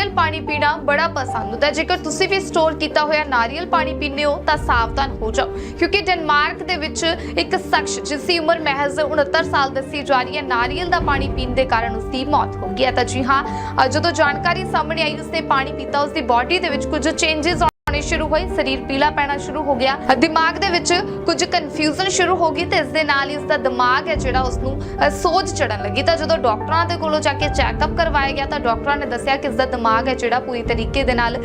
ਨਾਰੀਅਲ ਪਾਣੀ ਪੀਣਾ ਬੜਾ ਪਸੰਦ ਹੁੰਦਾ ਜੇਕਰ ਤੁਸੀਂ ਵੀ ਸਟੋਰ ਕੀਤਾ ਹੋਇਆ ਨਾਰੀਅਲ ਪਾਣੀ ਪੀਂਦੇ ਹੋ, ਤਾਂ ਸਾਵਧਾਨ ਹੋ ਜਾਓ। ਕਿਉਂਕਿ ਡੈਨਮਾਰਕ ਦੇ ਵਿੱਚ ਇੱਕ ਸ਼ਖਸ ਜਿਸ ਦੀ ਉਮਰ ਮਹਿਜ਼ 69 ਸਾਲ ਦੱਸੀ ਜਾ ਰਹੀ ਹੈ, ਨਾਰੀਅਲ ਦਾ ਪਾਣੀ ਪੀਣ ਦੇ ਕਾਰਨ ਉਸ ਦੀ ਮੌਤ ਹੋ ਗਈ ਹੈ। ਤਾਂ ਜੀ ਹਾਂ ਜਦੋਂ ਜਾਣਕਾਰੀ ਸਾਹਮਣੇ ਆਈ, ਉਸਨੇ ਪਾਣੀ ਪੀਤਾ ਉਸ ਦੀ ਬਾਡੀ ਦੇ ਵਿੱਚ ਕੁਝ ਚੇਂਜਸ ਆਉਣੇ ਸ਼ੁਰੂ ਹੋਏ ਸਰੀਰ ਪੀਲਾ ਪੈਣਾ ਸ਼ੁਰੂ ਹੋ ਗਿਆ। ਦਿਮਾਗ ਦੇ ਵਿੱਚ ਕੁਝ ਕਨਫਿਊਜ਼ਨ ਸ਼ੁਰੂ ਹੋ ਗਈ ਤੇ ਇਸ ਦੇ ਨਾਲ ਹੀ ਉਸ ਦਾ ਦਿਮਾਗ ਹੈ ਜਿਹੜਾ ਉਸ ਨੂੰ ਸੋਜ ਚੜਨ ਲੱਗੀ। ਤਾਂ ਜਦੋਂ ਡਾਕਟਰਾਂ ਦੇ ਕੋਲੋਂ ਜਾ ਕੇ ਚੈੱਕਅਪ ਕਰਵਾਇਆ ਗਿਆ, ਤਾਂ ਡਾਕਟਰਾਂ ਨੇ ਦੱਸਿਆ ਕਿ ਇਸ ਦਾ ਦਿਮਾਗ ਹੈ ਜਿਹੜਾ ਪੂਰੀ ਤਰੀਕੇ ਦੇ ਨਾਲ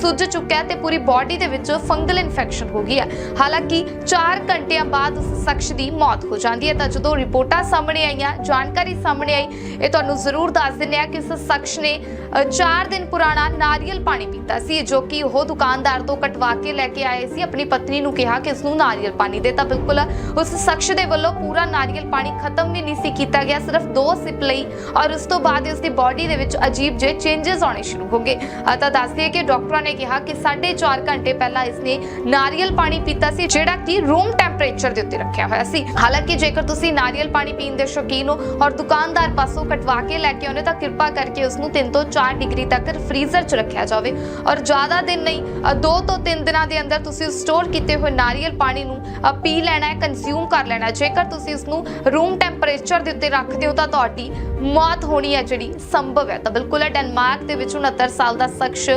ਸੁੱਜ ਚੁੱਕਿਆ ਤੇ ਪੂਰੀ ਬਾਡੀ ਦੇ ਵਿੱਚ ਫੰਗਲ ਇਨਫੈਕਸ਼ਨ ਹੋ ਗਈ ਹੈ। ਹਾਲਾਂਕਿ 4 ਘੰਟਿਆਂ ਬਾਅਦ ਉਸ ਸ਼ਖਸ ਦੀ ਮੌਤ ਹੋ ਜਾਂਦੀ ਹੈ। ਤਾਂ ਜਦੋਂ ਰਿਪੋਰਟਾਂ ਸਾਹਮਣੇ ਆਈਆਂ, ਜਾਣਕਾਰੀ ਸਾਹਮਣੇ ਆਈ, ਇਹ ਤੁਹਾਨੂੰ ਜ਼ਰੂਰ ਦੱਸ ਦਿੰਦੇ ਆ ਕਿ ਉਸ ਸ਼ਖਸ ਨੇ 4 ਦਿਨ ਪੁਰਾਣਾ ਨਾਰੀਅਲ ਪਾਣੀ ਪੀਤਾ ਸੀ, ਜੋ ਕਿ ਉਹ ਦੁਕਾਨਦਾਰ ਤੋਂ ਕਟਵਾ ਕੇ ਲੈ ਕੇ ਆਏ ਸੀ। ਆਪਣੀ ਪਤਨੀ ਨੂੰ ਕਿਹਾ ਕਿ ਇਸ ਨੂੰ ਨਾਰੀਅਲ ਪਾਣੀ ਦੇ, ਤਾਂ ਬਿਲਕੁਲ ਉਸ ਸ਼ਖਸ ਦੇ ਵੱਲੋਂ ਪੂਰਾ ਨਾਰੀਅਲ ਪਾਣੀ ਖਤਮ ਵੀ ਨਹੀਂ ਸੀ ਕੀਤਾ ਗਿਆ, ਸਿਰਫ ਦੋ ਸਿਪ ਲਈ ਔਰ ਉਸ ਤੋਂ ਬਾਅਦ ਇਸ ਦੀ ਬਾਡੀ ਦੇ ਵਿੱਚ ਅਜੀਬ ਜਿਹੇ ਚੇਂਜਸ ਆਉਣੇ ਸ਼ੁਰੂ ਹੋ ਗਏ। ਤਾਂ ਦੱਸਦੀ ਹੈ ਕਿ ਡਾਕਟਰਾਂ ਨੇ ਕਿਹਾ ਕਿ 4.5 ਘੰਟੇ ਪਹਿਲਾਂ ਇਸਨੇ ਨਾਰੀਅਲ ਪਾਣੀ ਪੀਤਾ ਸੀ, ਜਿਹੜਾ ਕਿ ਰੂਮ ਟੈਂਪਰੇਚਰ ਦੇ ਉੱਤੇ ਰੱਖਿਆ ਹੋਇਆ ਸੀ। ਹਾਲਾਂਕਿ ਜੇਕਰ ਤੁਸੀਂ ਨਾਰੀਅਲ ਪਾਣੀ ਪੀਣ ਦੇ ਸ਼ੌਕੀਨ ਹੋ ਔਰ ਦੁਕਾਨਦਾਰ ਪਾਸੋਂ ਕਟਵਾ ਕੇ ਲੈ ਕੇ ਆਉਂਦੇ ਤਾਂ ਕਿਰਪਾ ਕਰਕੇ ਉਸ ਨੂੰ 3 ਤੋਂ 4 ਡਿਗਰੀ ਤੱਕ ਫ੍ਰੀਜ਼ਰ 'ਚ ਰੱਖਿਆ ਜਾਵੇ। ਔਰ ਜ਼ਿਆਦਾ ਦਿਨ ਨਹੀਂ 2 ਤੋਂ 3 ਦਿਨਾਂ ਦੇ ਅੰਦਰ ਤੁਸੀਂ ਸਟੋਰ ਕੀਤੇ ਹੋਏ ਨਾਰੀਅਲ ਪਾਣੀ ਨੂੰ ਪੀ ਲੈਣਾ ਹੈ ਕੰਜ਼ਿਊਮ ਕਰ ਲੈਣਾ ਜੇਕਰ ਤੁਸੀਂ ਇਸ ਨੂੰ ਰੂਮ ਟੈਂਪਰੇਚਰ ਦੇ ਉੱਤੇ ਰੱਖਦੇ ਹੋ ਤਾਂ ਤੁਹਾਡੀ ਮੌਤ ਹੋਣੀ ਹੈ ਜਿਹੜੀ ਸੰਭਵ ਹੈ। ਤਾਂ ਬਿਲਕੁਲ ਹੈ ਡੈਨਮਾਰਕ ਦੇ ਵਿੱਚ 69 ਸਾਲ ਦਾ ਸ਼ਖਸ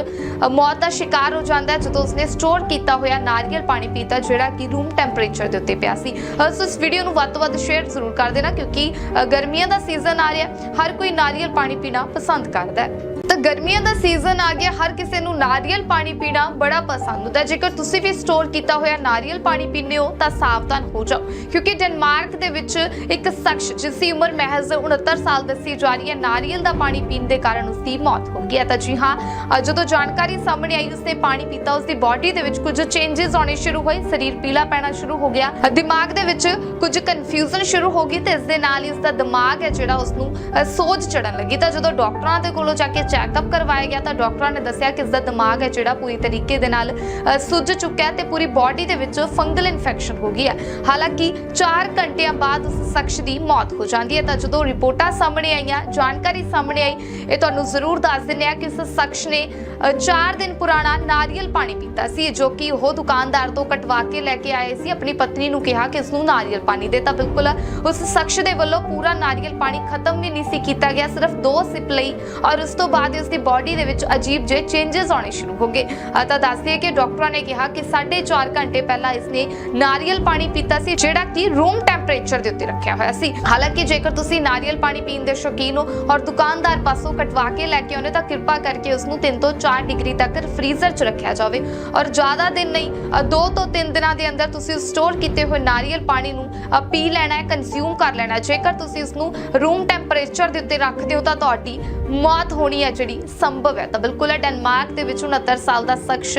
ਮੌਤ ਦਾ ਸ਼ਿਕਾਰ ਹੋ ਜਾਂਦਾ ਹੈ ਜਦੋਂ ਉਸਨੇ ਸਟੋਰ ਕੀਤਾ ਹੋਇਆ ਨਾਰੀਅਲ ਪਾਣੀ ਪੀਤਾ ਜਿਹੜਾ ਕਿ ਰੂਮ ਟੈਂਪਰੇਚਰ ਦੇ ਉੱਤੇ ਪਿਆ ਸੀ। ਅ, ਸੋ ਇਸ ਵੀਡੀਓ ਨੂੰ ਵੱਧ ਤੋਂ ਵੱਧ ਸ਼ੇਅਰ ਜ਼ਰੂਰ ਕਰ ਦੇਣਾ ਕਿਉਂਕਿ ਗਰਮੀਆਂ ਦਾ ਸੀਜ਼ਨ ਆ ਰਿਹਾ ਹਰ ਕੋਈ ਨਾਰੀਅਲ ਪਾਣੀ ਪੀਣਾ ਪਸੰਦ ਕਰਦਾ ਹੈ। ਤਾਂ ਗਰਮੀਆਂ ਦਾ ਸੀਜ਼ਨ ਆ ਗਿਆ, ਹਰ ਕਿਸੇ ਨੂੰ ਨਾਰੀਅਲ ਪਾਣੀ ਪੀਣਾ ਬੜਾ ਪਸੰਦ ਹੁੰਦਾ ਜੇਕਰ ਤੁਸੀਂ ਵੀ ਸਟੋਰ ਕੀਤਾ ਹੋਇਆ ਨਾਰੀਅਲ ਪਾਣੀ ਪੀਂਦੇ ਹੋ, ਤਾਂ ਸਾਵਧਾਨ ਹੋ ਜਾਓ, ਕਿਉਂਕਿ ਡੈਨਮਾਰਕ ਦੇ ਵਿੱਚ ਇੱਕ ਸ਼ਖਸ ਜਿਸ ਦੀ ਉਮਰ ਮਹਿਜ਼ 69 ਸਾਲ ਦੱਸੀ ਜਾ ਰਹੀ ਹੈ, ਨਾਰੀਅਲ ਦਾ ਪਾਣੀ ਪੀਣ ਦੇ ਕਾਰਨ ਉਸ ਦੀ ਮੌਤ ਹੋ ਗਈ ਹੈ। ਤਾਂ ਜੀ ਹਾਂ ਜਦੋਂ ਜਾਣਕਾਰੀ ਸਾਹਮਣੇ ਆਈ, ਉਸਨੇ ਪਾਣੀ ਪੀਤਾ ਉਸ ਦੀ ਬਾਡੀ ਦੇ ਵਿੱਚ ਕੁਝ ਚੇਂਜਸ ਆਉਣੇ ਸ਼ੁਰੂ ਹੋਏ, ਸਰੀਰ ਪੀਲਾ ਪੈਣਾ ਸ਼ੁਰੂ ਹੋ ਗਿਆ। ਦਿਮਾਗ ਦੇ ਵਿੱਚ ਕੁਝ ਕਨਫਿਊਜ਼ਨ ਸ਼ੁਰੂ ਹੋ ਗਈ ਤੇ ਇਸ ਦੇ ਨਾਲ ਹੀ ਉਸ ਦਾ ਦਿਮਾਗ ਹੈ ਜਿਹੜਾ ਉਸ ਨੂੰ ਸੋਜ ਚੜਨ ਲੱਗੀ। ਤਾਂ ਜਦੋਂ ਡਾਕਟਰਾਂ ਦੇ ਕੋਲੋਂ ਜਾ ਕੇ ਚੈੱਕਅਪ ਕਰਵਾਇਆ ਗਿਆ ਤਾਂ ਡਾਕਟਰਾਂ ਨੇ ਦੱਸਿਆ ਕਿ ਇਸ ਦਾ ਦਿਮਾਗ ਹੈ ਜਿਹੜਾ ਪੂਰੀ ਤਰੀਕੇ ਦੇ ਨਾਲ ਅ, ਸੁੱਜ ਚੁੱਕਾ ਹੈ ਤੇ ਪੂਰੀ ਬਾਡੀ ਦੇ ਵਿੱਚ ਫੰਗਲ ਇਨਫੈਕਸ਼ਨ ਹੋ ਗਈ ਹੈ। ਹਾਲਾਂਕਿ 4 ਘੰਟਿਆਂ ਬਾਅਦ ਉਸ ਸ਼ਖਸ ਦੀ ਮੌਤ ਹੋ ਜਾਂਦੀ ਹੈ। ਤਾਂ ਜਦੋਂ ਰਿਪੋਰਟਾਂ ਸਾਹਮਣੇ ਆਈਆਂ ਜਾਣਕਾਰੀ ਸਾਹਮਣੇ ਆਈ ਇਹ ਤੁਹਾਨੂੰ ਜ਼ਰੂਰ ਦੱਸ ਦਿੰਦੇ ਆ ਕਿ ਇਸ ਸ਼ਖਸ ਨੇ 4 ਦਿਨ ਪੁਰਾਣਾ ਨਾਰੀਅਲ ਪਾਣੀ ਪੀਤਾ ਸੀ, ਜੋ ਕਿ ਉਹ ਦੁਕਾਨਦਾਰ ਤੋਂ ਕਟਵਾ ਕੇ ਲੈ ਕੇ ਆਏ ਸੀ। ਆਪਣੀ ਪਤਨੀ ਨੂੰ ਕਿਹਾ ਕਿ ਇਸ ਨੂੰ ਨਾਰੀਅਲ ਪਾਣੀ ਦੇ ਤਾਂ ਬਿਲਕੁਲ ਉਸ ਸ਼ਖਸ ਦੇ ਵੱਲੋਂ ਪੂਰਾ ਨਾਰੀਅਲ ਪਾਣੀ ਖਤਮ ਵੀ ਨਹੀਂ ਸੀ ਕੀਤਾ ਗਿਆ, ਸਿਰਫ ਦੋ ਸਿਪ ਲਈ ਔਰ ਉਸ ਤੋਂ ਬਾਅਦ ਉਸ ਦੀ ਬਾਡੀ ਦੇ ਵਿੱਚ ਅਜੀਬ ਜਿਹੇ ਚੇਂਜਸ ਆਉਣੇ ਸ਼ੁਰੂ ਹੋ ਗਏ। ਤਾਂ ਦੱਸ ਕਿ ਡਾਕਟਰਾਂ ਨੇ ਕਿਹਾ ਕਿ 4.5 ਘੰਟੇ ਪਹਿਲਾਂ ਇਸਨੇ ਨਾਰੀਅਲ ਪਾਣੀ ਪੀਤਾ ਸੀ, ਜਿਹੜਾ ਕਿ ਰੂਮ ਟੈਂਪਰੇਚਰ ਦੇ ਉੱਤੇ ਰੱਖਿਆ ਹੋਇਆ ਸੀ। ਹਾਲਾਂਕਿ ਜੇਕਰ ਤੁਸੀਂ ਨਾਰੀਅਲ ਪਾਣੀ ਪੀਣ ਦੇ ਸ਼ੌਕੀਨ ਹੋ ਔਰ ਦੁਕਾਨਦਾਰ ਪਾਸੋਂ ਕਟਵਾ ਕੇ ਲੈ ਕੇ ਆਉਨੇ ਤਾਂ ਕਿਰਪਾ ਕਰਕੇ ਉਸ ਨੂੰ 3 ਤੋਂ 4 ਡਿਗਰੀ ਤੱਕ ਫ੍ਰੀਜ਼ਰ 'ਚ ਰੱਖਿਆ ਜਾਵੇ। ਔਰ ਜ਼ਿਆਦਾ ਦਿਨ ਨਹੀਂ 2 ਤੋਂ 3 ਦਿਨਾਂ ਦੇ ਅੰਦਰ ਤੁਸੀਂ ਸਟੋਰ ਕੀਤੇ ਹੋਏ ਨਾਰੀਅਲ ਪਾਣੀ ਨੂੰ ਪੀ ਲੈਣਾ ਹੈ ਕੰਜ਼ਿਊਮ ਕਰ ਲੈਣਾ ਜੇਕਰ ਤੁਸੀਂ ਇਸ ਨੂੰ ਰੂਮ ਟੈਂਪਰੇਚਰ ਦੇ ਉੱਤੇ ਰੱਖਦੇ ਹੋ ਤਾਂ ਤੁਹਾਡੀ ਮੌਤ ਹੋਣੀ ਹੈ ਜਿਹੜੀ ਸੰਭਵ ਹੈ। ਤਾਂ ਬਿਲਕੁਲ ਹੈ ਡੈਨਮਾਰਕ ਦੇ ਵਿੱਚ 69 ਸਾਲ ਦਾ ਸ਼ਖਸ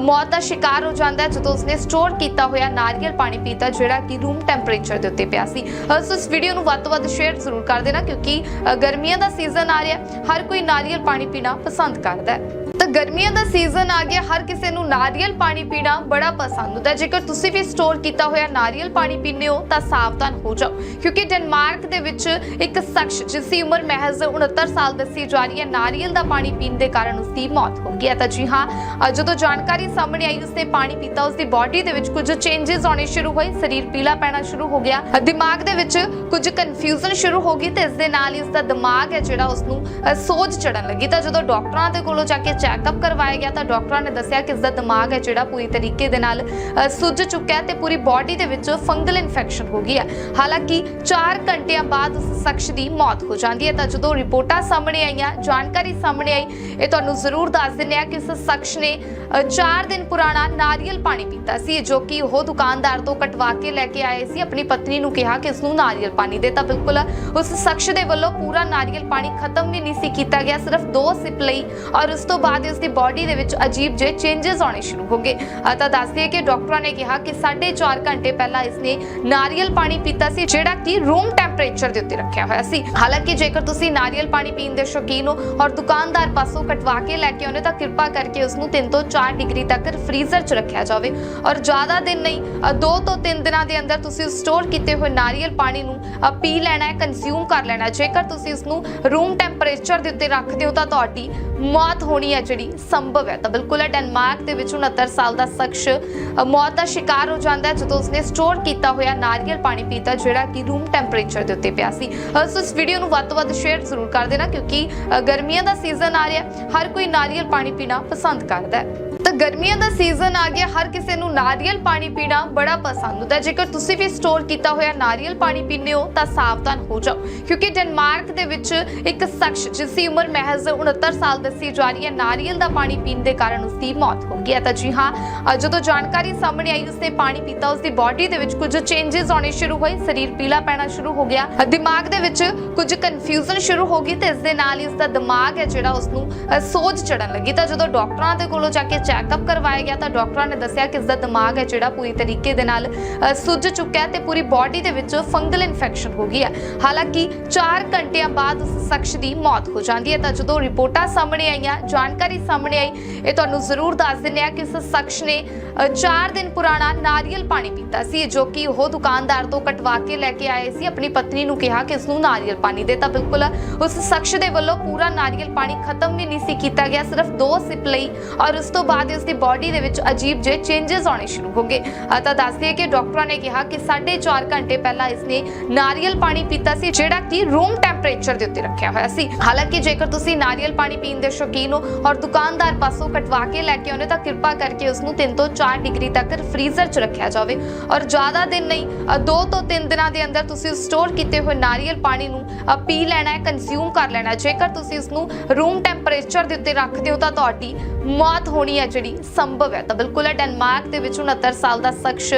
ਮੌਤ ਦਾ ਸ਼ਿਕਾਰ ਹੋ ਜਾਂਦਾ ਹੈ ਜਦੋਂ ਉਸਨੇ ਸਟੋਰ ਕੀਤਾ ਹੋਇਆ ਨਾਰੀਅਲ ਪਾਣੀ ਪੀਤਾ ਜਿਹੜਾ ਕਿ ਰੂਮ ਟੈਂਪਰੇਚਰ ਦੇ ਉੱਤੇ ਪਿਆ ਸੀ। ਅ, ਸੋ ਇਸ ਵੀਡੀਓ ਨੂੰ ਵੱਧ ਤੋਂ ਵੱਧ ਸ਼ੇਅਰ ਜ਼ਰੂਰ ਕਰ ਦੇਣਾ ਕਿਉਂਕਿ ਗਰਮੀਆਂ ਦਾ ਸੀਜ਼ਨ ਆ ਰਿਹਾ ਹਰ ਕੋਈ ਨਾਰੀਅਲ ਪਾਣੀ ਪੀਣਾ ਪਸੰਦ ਕਰਦਾ ਹੈ। ਗਰਮੀਆਂ ਦਾ ਸੀਜ਼ਨ ਆ ਗਿਆ ਹਰ ਕਿਸੇ ਨੂੰ ਨਾਰੀਅਲ ਪਾਣੀ ਪੀਣਾ ਬੜਾ ਪਸੰਦ ਹੁੰਦਾ ਜੇਕਰ ਤੁਸੀਂ ਵੀ ਸਟੋਰ ਕੀਤਾ ਹੋਇਆ ਨਾਰੀਅਲ ਪਾਣੀ ਪੀਂਦੇ ਹੋ ਤਾਂ ਸਾਵਧਾਨ ਹੋ ਜਾਓ। ਕਿਉਂਕਿ ਡੈਨਮਾਰਕ ਦੇ ਵਿੱਚ ਇੱਕ ਸ਼ਖਸ ਜਿਸ ਦੀ ਉਮਰ ਮਹਿਜ਼ 69 ਸਾਲ ਦੱਸੀ ਜਾ ਰਹੀ ਹੈ ਨਾਰੀਅਲ ਦਾ ਪਾਣੀ ਪੀਣ ਦੇ ਕਾਰਨ ਉਸ ਦੀ ਮੌਤ ਹੋ ਗਈ ਹੈ। ਤਾਂ ਜੀ ਹਾਂ ਜਦੋਂ ਜਾਣਕਾਰੀ ਸਾਹਮਣੇ ਆਈ ਉਸਨੇ ਪਾਣੀ ਪੀਤਾ ਉਸ ਦੀ ਬਾਡੀ ਦੇ ਵਿੱਚ ਕੁਝ ਚੇਂਜਸ ਆਉਣੇ ਸ਼ੁਰੂ ਹੋਏ ਸਰੀਰ ਪੀਲਾ ਪੈਣਾ ਸ਼ੁਰੂ ਹੋ ਗਿਆ। ਦਿਮਾਗ ਦੇ ਵਿੱਚ ਕੁਝ ਕਨਫਿਊਜ਼ਨ ਸ਼ੁਰੂ ਹੋ ਗਈ ਤੇ ਇਸ ਦੇ ਨਾਲ ਹੀ ਉਸ ਦਾ ਦਿਮਾਗ ਹੈ ਜਿਹੜਾ ਉਸ ਨੂੰ ਅ, ਸੋਜ ਚੜਨ ਲੱਗੀ। ਤਾਂ ਜਦੋਂ ਡਾਕਟਰਾਂ ਦੇ ਕੋਲੋਂ ਜਾ ਕੇ ਚੈੱਕ ਚੈੱਕਅਪ ਕਰਵਾਇਆ ਗਿਆ ਤਾਂ ਡਾਕਟਰਾਂ ਨੇ ਦੱਸਿਆ ਕਿ ਇਸ ਦਾ ਦਿਮਾਗ ਹੈ ਜਿਹੜਾ ਪੂਰੀ ਤਰੀਕੇ ਦੇ ਨਾਲ ਸੁੱਜ ਚੁੱਕਿਆ ਹੈ ਤੇ ਪੂਰੀ ਬਾਡੀ ਦੇ ਵਿੱਚ ਫੰਗਲ ਇਨਫੈਕਸ਼ਨ ਹੋ ਗਈ ਹੈ। ਹਾਲਾਂਕਿ 4 ਘੰਟਿਆਂ ਬਾਅਦ ਉਸ ਸ਼ਖਸ ਦੀ ਮੌਤ ਹੋ ਜਾਂਦੀ ਹੈ ਤਾਂ ਜਦੋਂ ਰਿਪੋਰਟਾਂ ਸਾਹਮਣੇ ਆਈਆਂ, ਜਾਣਕਾਰੀ ਸਾਹਮਣੇ ਆਈ, ਇਹ ਤੁਹਾਨੂੰ ਜ਼ਰੂਰ ਦੱਸ ਦਿੰਦੇ ਆ ਕਿ ਇਸ ਸ਼ਖਸ ਨੇ 4 ਦਿਨ ਪੁਰਾਣਾ ਨਾਰੀਅਲ ਪਾਣੀ ਪੀਤਾ ਸੀ, ਜੋ ਕਿ ਉਹ ਦੁਕਾਨਦਾਰ ਤੋਂ ਕਟਵਾ ਕੇ ਲੈ ਕੇ ਆਏ ਸੀ। ਆਪਣੀ ਪਤਨੀ ਨੂੰ ਕਿਹਾ ਕਿ ਇਸ ਨੂੰ ਨਾਰੀਅਲ ਪਾਣੀ ਦੇ, ਤਾਂ ਬਿਲਕੁਲ ਉਸ ਸ਼ਖਸ ਦੇ ਵੱਲੋਂ ਪੂਰਾ ਨਾਰੀਅਲ ਪਾਣੀ ਖਤਮ ਵੀ ਨਹੀਂ ਸੀ ਕੀਤਾ ਗਿਆ, ਸਿਰਫ ਦੋ ਸਿਪ ਲਈ ਔਰ ਉਸ ਤੋਂ ਬਾਅਦ ਉਸ ਦੀ ਬਾਡੀ ਦੇ ਵਿੱਚ ਅਜੀਬ ਜਿਹੇ ਚੇਂਜਸ ਆਉਣੇ ਸ਼ੁਰੂ ਹੋ ਗਏ। ਤਾਂ ਦੱਸਦੀ ਹੈ ਕਿ ਡਾਕਟਰਾਂ ਨੇ ਕਿਹਾ ਕਿ 4.5 ਘੰਟੇ ਪਹਿਲਾਂ ਇਸਨੇ ਨਾਰੀਅਲ ਪਾਣੀ ਪੀਤਾ ਸੀ, ਜਿਹੜਾ ਕਿ ਰੂਮ ਟੈਂਪਰੇਚਰ ਦੇ ਉੱਤੇ ਰੱਖਿਆ ਹੋਇਆ ਸੀ। ਹਾਲਾਂਕਿ ਜੇਕਰ ਤੁਸੀਂ ਨਾਰੀਅਲ ਪਾਣੀ ਪੀਣ ਦੇ ਸ਼ੌਕੀਨ ਹੋ ਔਰ ਦੁਕਾਨਦਾਰ ਪਾਸੋਂ ਕਟਵਾ ਕੇ ਲੈ ਕੇ ਆਉਂਦੇ ਤਾਂ ਕਿਰਪਾ ਕਰਕੇ ਉਸ ਨੂੰ 3 ਤੋਂ 4 ਡਿਗਰੀ ਤੱਕ ਫ੍ਰੀਜ਼ਰ 'ਚ ਰੱਖਿਆ ਜਾਵੇ। ਔਰ ਜ਼ਿਆਦਾ ਦਿਨ ਨਹੀਂ 2 ਤੋਂ 3 ਦਿਨਾਂ ਦੇ ਅੰਦਰ ਤੁਸੀਂ ਸਟੋਰ ਕੀਤੇ ਹੋਏ ਨਾਰੀਅਲ ਪਾਣੀ ਨੂੰ ਪੀ ਲੈਣਾ ਹੈ ਕੰਜ਼ਿਊਮ ਕਰ ਲੈਣਾ ਜੇਕਰ ਤੁਸੀਂ ਇਸ ਨੂੰ ਰੂਮ ਟੈਂਪਰੇਚਰ ਦੇ ਉੱਤੇ ਰੱਖਦੇ ਹੋ ਤਾਂ ਤੁਹਾਡੀ ਮੌਤ ਹੋਣੀ ਹੈ ਜਿਹੜੀ ਸੰਭਵ ਹੈ। ਤਾਂ ਬਿਲਕੁਲ ਹੈ ਡੈਨਮਾਰਕ ਦੇ ਵਿੱਚ 69 ਸਾਲ ਦਾ ਸ਼ਖਸ ਮੌਤ ਦਾ ਸ਼ਿਕਾਰ ਹੋ ਜਾਂਦਾ ਹੈ ਜਦੋਂ ਉਸਨੇ ਸਟੋਰ ਕੀਤਾ ਹੋਇਆ ਨਾਰੀਅਲ ਪਾਣੀ ਪੀਤਾ ਜਿਹੜਾ ਕਿ ਰੂਮ ਟੈਂਪਰੇਚਰ ਦੇ ਉੱਤੇ ਪਿਆ ਸੀ। ਅ, ਸੋ ਇਸ ਵੀਡੀਓ ਨੂੰ ਵੱਧ ਤੋਂ ਵੱਧ ਸ਼ੇਅਰ ਜ਼ਰੂਰ ਕਰ ਦੇਣਾ ਕਿਉਂਕਿ ਗਰਮੀਆਂ ਦਾ ਸੀਜ਼ਨ ਆ ਰਿਹਾ ਹਰ ਕੋਈ ਨਾਰੀਅਲ ਪਾਣੀ ਪੀਣਾ ਪਸੰਦ ਕਰਦਾ ਹੈ। ਤਾਂ ਗਰਮੀਆਂ ਦਾ ਸੀਜ਼ਨ ਆ ਗਿਆ, ਹਰ ਕਿਸੇ ਨੂੰ ਨਾਰੀਅਲ ਪਾਣੀ ਪੀਣਾ ਬੜਾ ਪਸੰਦ ਹੁੰਦਾ ਜੇਕਰ ਤੁਸੀਂ ਵੀ ਸਟੋਰ ਕੀਤਾ ਹੋਇਆ ਨਾਰੀਅਲ ਪਾਣੀ ਪੀਂਦੇ ਹੋ, ਤਾਂ ਸਾਵਧਾਨ ਹੋ ਜਾਓ, ਕਿਉਂਕਿ ਡੈਨਮਾਰਕ ਦੇ ਵਿੱਚ ਇੱਕ ਸ਼ਖਸ ਜਿਸ ਦੀ ਉਮਰ ਮਹਿਜ਼ 69 ਸਾਲ ਦੱਸੀ ਜਾ ਰਹੀ ਹੈ, ਨਾਰੀਅਲ ਦਾ ਪਾਣੀ ਪੀਣ ਦੇ ਕਾਰਨ ਉਸ ਦੀ ਮੌਤ ਹੋ ਗਈ ਹੈ। ਤਾਂ ਜੀ ਹਾਂ ਜਦੋਂ ਜਾਣਕਾਰੀ ਸਾਹਮਣੇ ਆਈ, ਉਸਨੇ ਪਾਣੀ ਪੀਤਾ ਉਸ ਦੀ ਬਾਡੀ ਦੇ ਵਿੱਚ ਕੁਝ ਚੇਂਜਸ ਆਉਣੇ ਸ਼ੁਰੂ ਹੋਏ, ਸਰੀਰ ਪੀਲਾ ਪੈਣਾ ਸ਼ੁਰੂ ਹੋ ਗਿਆ। ਦਿਮਾਗ ਦੇ ਵਿੱਚ ਕੁਝ ਕਨਫਿਊਜ਼ਨ ਸ਼ੁਰੂ ਹੋ ਗਈ ਤੇ ਇਸ ਦੇ ਨਾਲ ਹੀ ਉਸ ਦਾ ਦਿਮਾਗ ਹੈ ਜਿਹੜਾ ਉਸ ਨੂੰ ਸੋਜ ਚੜਨ ਲੱਗੀ। ਤਾਂ ਜਦੋਂ ਡਾਕਟਰਾਂ ਦੇ ਕੋਲੋਂ ਜਾ ਕੇ ਚੈੱਕਅਪ ਕਰਵਾਇਆ ਗਿਆ ਤਾਂ ਡਾਕਟਰਾਂ ਨੇ ਦੱਸਿਆ ਕਿ ਇਸ ਦਾ ਦਿਮਾਗ ਹੈ ਜਿਹੜਾ ਪੂਰੀ ਤਰੀਕੇ ਦੇ ਨਾਲ ਅ, ਸੁੱਜ ਚੁੱਕਾ ਹੈ ਤੇ ਪੂਰੀ ਬਾਡੀ ਦੇ ਵਿੱਚ ਫੰਗਲ ਇਨਫੈਕਸ਼ਨ ਹੋ ਗਈ ਹੈ। ਹਾਲਾਂਕਿ 4 ਘੰਟਿਆਂ ਬਾਅਦ ਉਸ ਸ਼ਖਸ ਦੀ ਮੌਤ ਹੋ ਜਾਂਦੀ ਹੈ ਤਾਂ ਜਦੋਂ ਰਿਪੋਰਟਾਂ ਸਾਹਮਣੇ ਆਈਆਂ ਜਾਣਕਾਰੀ ਸਾਹਮਣੇ ਆਈ ਇਹ ਤੁਹਾਨੂੰ ਜ਼ਰੂਰ ਦੱਸ ਦਿੰਦੇ ਆ ਕਿ ਇਸ ਸ਼ਖਸ ਨੇ 4 ਦਿਨ ਪੁਰਾਣਾ ਨਾਰੀਅਲ ਪਾਣੀ ਪੀਤਾ ਸੀ, ਜੋ ਕਿ ਉਹ ਦੁਕਾਨਦਾਰ ਤੋਂ ਕਟਵਾ ਕੇ ਲੈ ਕੇ ਆਏ ਸੀ। ਆਪਣੀ ਪਤਨੀ ਨੂੰ ਕਿਹਾ ਕਿ ਇਸ ਨੂੰ ਨਾਰੀਅਲ ਪਾਣੀ ਦੇ ਤਾਂ ਬਿਲਕੁਲ ਉਸ ਸ਼ਖਸ ਦੇ ਵੱਲੋਂ ਪੂਰਾ ਨਾਰੀਅਲ ਪਾਣੀ ਖਤਮ ਵੀ ਨਹੀਂ ਸੀ ਕੀਤਾ ਗਿਆ, ਸਿਰਫ ਦੋ ਸਿਪ ਲਈ ਔਰ ਉਸ ਤੋਂ ਬਾਅਦ ਉਸ ਦੀ ਬਾਡੀ ਦੇ ਵਿੱਚ ਅਜੀਬ ਜਿਹੇ ਚੇਂਜਸ ਆਉਣੇ ਸ਼ੁਰੂ ਹੋ ਗਏ। ਤਾਂ ਦੱਸਦੀ ਕਿ ਡਾਕਟਰਾਂ ਨੇ ਕਿਹਾ ਕਿ 4.5 ਘੰਟੇ ਪਹਿਲਾਂ ਇਸਨੇ ਨਾਰੀਅਲ ਪਾਣੀ ਪੀਤਾ ਸੀ, ਜਿਹੜਾ ਕਿ ਰੂਮ ਟੈਂਪ ਟੈਂਪਰੇਚਰ ਦੇ ਉੱਤੇ ਰੱਖਿਆ ਹੋਇਆ ਸੀ। ਹਾਲਾਂਕਿ ਜੇਕਰ ਤੁਸੀਂ ਨਾਰੀਅਲ ਪਾਣੀ ਪੀਣ ਦੇ ਸ਼ੌਕੀਨ ਹੋ ਔਰ ਦੁਕਾਨਦਾਰ ਪਾਸੋਂ ਕਟਵਾ ਕੇ ਲੈ ਕੇ ਆਉਣੇ ਤਾਂ ਕਿਰਪਾ ਕਰਕੇ ਉਸ ਨੂੰ 3 ਤੋਂ 4 ਡਿਗਰੀ ਤੱਕ ਫ੍ਰੀਜ਼ਰ 'ਚ ਰੱਖਿਆ ਜਾਵੇ। ਔਰ ਜ਼ਿਆਦਾ ਦਿਨ ਨਹੀਂ 2 ਤੋਂ 3 ਦਿਨਾਂ ਦੇ ਅੰਦਰ ਤੁਸੀਂ ਸਟੋਰ ਕੀਤੇ ਹੋਏ ਨਾਰੀਅਲ ਪਾਣੀ ਨੂੰ ਪੀ ਲੈਣਾ ਹੈ ਕੰਜ਼ਿਊਮ ਕਰ ਲੈਣਾ ਜੇਕਰ ਤੁਸੀਂ ਇਸ ਨੂੰ ਰੂਮ ਟੈਂਪਰੇਚਰ ਦੇ ਉੱਤੇ ਰੱਖਦੇ ਹੋ, ਤਾਂ ਤੁਹਾਡੀ ਮੌਤ ਹੋਣੀ ਹੈ, ਜਿਹੜੀ ਸੰਭਵ ਹੈ। ਤਾਂ ਬਿਲਕੁਲ ਹੈ ਡੈਨਮਾਰਕ ਦੇ ਵਿੱਚ 69 ਸਾਲ ਦਾ ਸ਼ਖਸ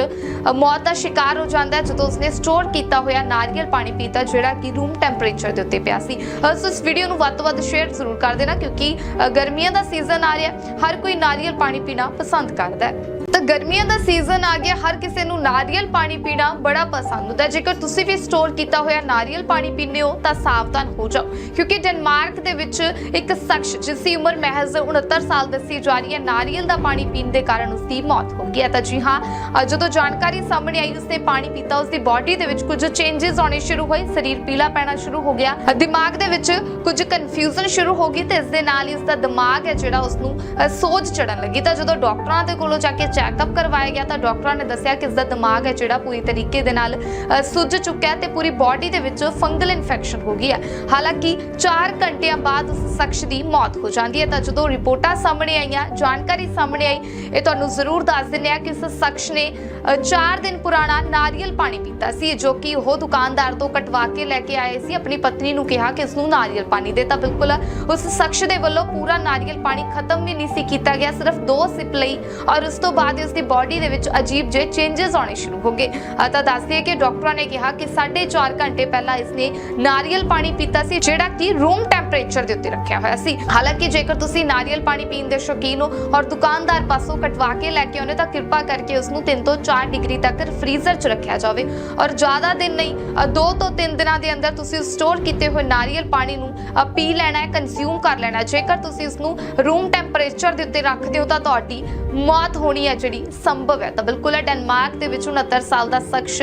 ਮੌਤ ਦਾ ਸ਼ਿਕਾਰ ਹੋ ਜਾਂਦਾ ਹੈ, ਜਦੋਂ ਉਸਨੇ ਸਟੋਰ ਕੀਤਾ ਹੋਇਆ ਨਾਰੀਅਲ ਪਾਣੀ ਪੀਤਾ, ਜਿਹੜਾ ਕਿ ਰੂਮ ਟੈਂਪਰੇਚਰ ਦੇ ਉੱਤੇ ਪਿਆ ਸੀ। ਸੋ ਇਸ ਵੀਡੀਓ ਨੂੰ ਵੱਧ ਤੋਂ ਵੱਧ ਸ਼ੇਅਰ ਜ਼ਰੂਰ ਕਰ ਦੇਣਾ ਕਿਉਂਕਿ ਗਰਮੀਆਂ ਦਾ ਸੀਜ਼ਨ ਆ ਰਿਹਾ ਹਰ ਕੋਈ ਨਾਰੀਅਲ ਪਾਣੀ ਪੀਣਾ ਪਸੰਦ ਕਰਦਾ ਹੈ। ਤਾਂ ਗਰਮੀਆਂ ਦਾ ਸੀਜ਼ਨ ਆ ਗਿਆ, ਹਰ ਕਿਸੇ ਨੂੰ ਨਾਰੀਅਲ ਪਾਣੀ ਪੀਣਾ ਬੜਾ ਪਸੰਦ ਹੁੰਦਾ ਜੇਕਰ ਤੁਸੀਂ ਵੀ ਸਟੋਰ ਕੀਤਾ ਹੋਇਆ ਨਾਰੀਅਲ ਪਾਣੀ ਪੀਂਦੇ ਹੋ, ਤਾਂ ਸਾਵਧਾਨ ਹੋ ਜਾਓ। ਕਿਉਂਕਿ ਡੈਨਮਾਰਕ ਦੇ ਵਿੱਚ ਇੱਕ ਸ਼ਖਸ, ਜਿਸ ਦੀ ਉਮਰ ਮਹਿਜ਼ 69 ਸਾਲ ਦੱਸੀ ਜਾ ਰਹੀ ਹੈ, ਨਾਰੀਅਲ ਦਾ ਪਾਣੀ ਪੀਣ ਦੇ ਕਾਰਨ ਉਸ ਦੀ ਮੌਤ ਹੋ ਗਈ ਹੈ। ਤਾਂ ਜੀ ਹਾਂ ਜਦੋਂ ਜਾਣਕਾਰੀ ਸਾਹਮਣੇ ਆਈ, ਉਸਨੇ ਪਾਣੀ ਪੀਤਾ ਉਸ ਦੀ ਬਾਡੀ ਦੇ ਵਿੱਚ ਕੁਝ ਚੇਂਜਸ ਆਉਣੇ ਸ਼ੁਰੂ ਹੋਏ, ਸਰੀਰ ਪੀਲਾ ਪੈਣਾ ਸ਼ੁਰੂ ਹੋ ਗਿਆ। ਦਿਮਾਗ ਦੇ ਵਿੱਚ ਕੁਝ ਕਨਫਿਊਜ਼ਨ ਸ਼ੁਰੂ ਹੋ ਗਈ ਤੇ ਇਸ ਦੇ ਨਾਲ ਹੀ ਉਸ ਦਾ ਦਿਮਾਗ ਹੈ ਜਿਹੜਾ ਉਸ ਨੂੰ ਸੋਜ ਚੜਨ ਲੱਗੀ। ਤਾਂ ਜਦੋਂ ਡਾਕਟਰਾਂ ਦੇ ਕੋਲੋਂ ਜਾ ਕੇ ਚੈੱਕ ਚੈੱਕਅਪ ਕਰਵਾਇਆ ਗਿਆ ਤਾਂ ਡਾਕਟਰਾਂ ਨੇ ਦੱਸਿਆ ਕਿ ਇਸ ਦਾ ਦਿਮਾਗ ਹੈ ਜਿਹੜਾ ਪੂਰੀ ਤਰੀਕੇ ਦੇ ਨਾਲ ਸੁੱਜ ਚੁੱਕਾ ਹੈ ਤੇ ਪੂਰੀ ਬਾਡੀ ਦੇ ਵਿੱਚ ਫੰਗਲ ਇਨਫੈਕਸ਼ਨ ਹੋ ਗਈ ਹੈ। ਹਾਲਾਂਕਿ 4 ਘੰਟਿਆਂ ਬਾਅਦ ਉਸ ਸ਼ਖਸ ਦੀ ਮੌਤ ਹੋ ਜਾਂਦੀ ਹੈ ਤਾਂ ਜਦੋਂ ਰਿਪੋਰਟਾਂ ਸਾਹਮਣੇ ਆਈਆਂ, ਜਾਣਕਾਰੀ ਸਾਹਮਣੇ ਆਈ, ਇਹ ਤੁਹਾਨੂੰ ਜ਼ਰੂਰ ਦੱਸ ਦਿੰਦੇ ਆ ਕਿ ਉਸ ਸ਼ਖਸ ਨੇ 4 ਦਿਨ ਪੁਰਾਣਾ ਨਾਰੀਅਲ ਪਾਣੀ ਪੀਤਾ ਸੀ, ਜੋ ਕਿ ਉਹ ਦੁਕਾਨਦਾਰ ਤੋਂ ਕਟਵਾ ਕੇ ਲੈ ਕੇ ਆਏ ਸੀ। ਆਪਣੀ ਪਤਨੀ ਨੂੰ ਕਿਹਾ ਕਿ ਇਸ ਨੂੰ ਨਾਰੀਅਲ ਪਾਣੀ ਦੇ, ਤਾਂ ਬਿਲਕੁਲ ਉਸ ਸ਼ਖਸ ਦੇ ਵੱਲੋਂ ਪੂਰਾ ਨਾਰੀਅਲ ਪਾਣੀ ਖਤਮ ਵੀ ਨਹੀਂ ਸੀ ਕੀਤਾ ਗਿਆ, ਸਿਰਫ 2 ਸਿਪ ਲਈ ਔਰ ਉਸ ਤੋਂ ਬਾਅਦ ਉਸ ਦੀ ਬਾਡੀ ਦੇ ਵਿੱਚ ਅਜੀਬ ਜਿਹੇ ਚੇਂਜਸ ਆਉਣੇ ਸ਼ੁਰੂ ਹੋ ਗਏ। ਤਾਂ ਦੱਸਦੀ ਹੈ ਕਿ ਡਾਕਟਰਾਂ ਨੇ ਕਿਹਾ ਕਿ 4.5 ਘੰਟੇ ਪਹਿਲਾਂ ਇਸਨੇ ਨਾਰੀਅਲ ਪਾਣੀ ਪੀਤਾ ਸੀ, ਜਿਹੜਾ ਕਿ ਰੂਮ ਟੈਂਪਰੇਚਰ ਦੇ ਉੱਤੇ ਰੱਖਿਆ ਹੋਇਆ ਸੀ। ਹਾਲਾਂਕਿ ਜੇਕਰ ਤੁਸੀਂ ਨਾਰੀਅਲ ਪਾਣੀ ਪੀਣ ਦੇ ਸ਼ੌਕੀਨ ਹੋ ਔਰ ਦੁਕਾਨਦਾਰ ਪਾਸੋਂ ਕਟਵਾ ਕੇ ਲੈ ਕੇ ਆਉਣੇ ਤਾਂ ਕਿਰਪਾ ਕਰਕੇ ਉਸ ਨੂੰ 3 ਤੋਂ 4 ਡਿਗਰੀ ਤੱਕ ਫ੍ਰੀਜ਼ਰ 'ਚ ਰੱਖਿਆ ਜਾਵੇ। ਔਰ ਜ਼ਿਆਦਾ ਦਿਨ ਨਹੀਂ 2 ਤੋਂ 3 ਦਿਨਾਂ ਦੇ ਅੰਦਰ ਤੁਸੀਂ ਸਟੋਰ ਕੀਤੇ ਹੋਏ ਨਾਰੀਅਲ ਪਾਣੀ ਨੂੰ ਪੀ ਲੈਣਾ ਹੈ ਕੰਜ਼ਿਊਮ ਕਰ ਲੈਣਾ ਜੇਕਰ ਤੁਸੀਂ ਇਸ ਨੂੰ ਰੂਮ ਟੈਂਪਰੇਚਰ ਦੇ ਉੱਤੇ ਰੱਖਦੇ ਹੋ ਤਾਂ ਤੁਹਾਡੀ ਮੌਤ ਹੋਣੀ ਹੈ ਜਿਹੜੀ ਸੰਭਵ ਹੈ। ਤਾਂ ਬਿਲਕੁਲ ਹੈ ਡੈਨਮਾਰਕ ਦੇ ਵਿੱਚ 69 ਸਾਲ ਦਾ ਸ਼ਖਸ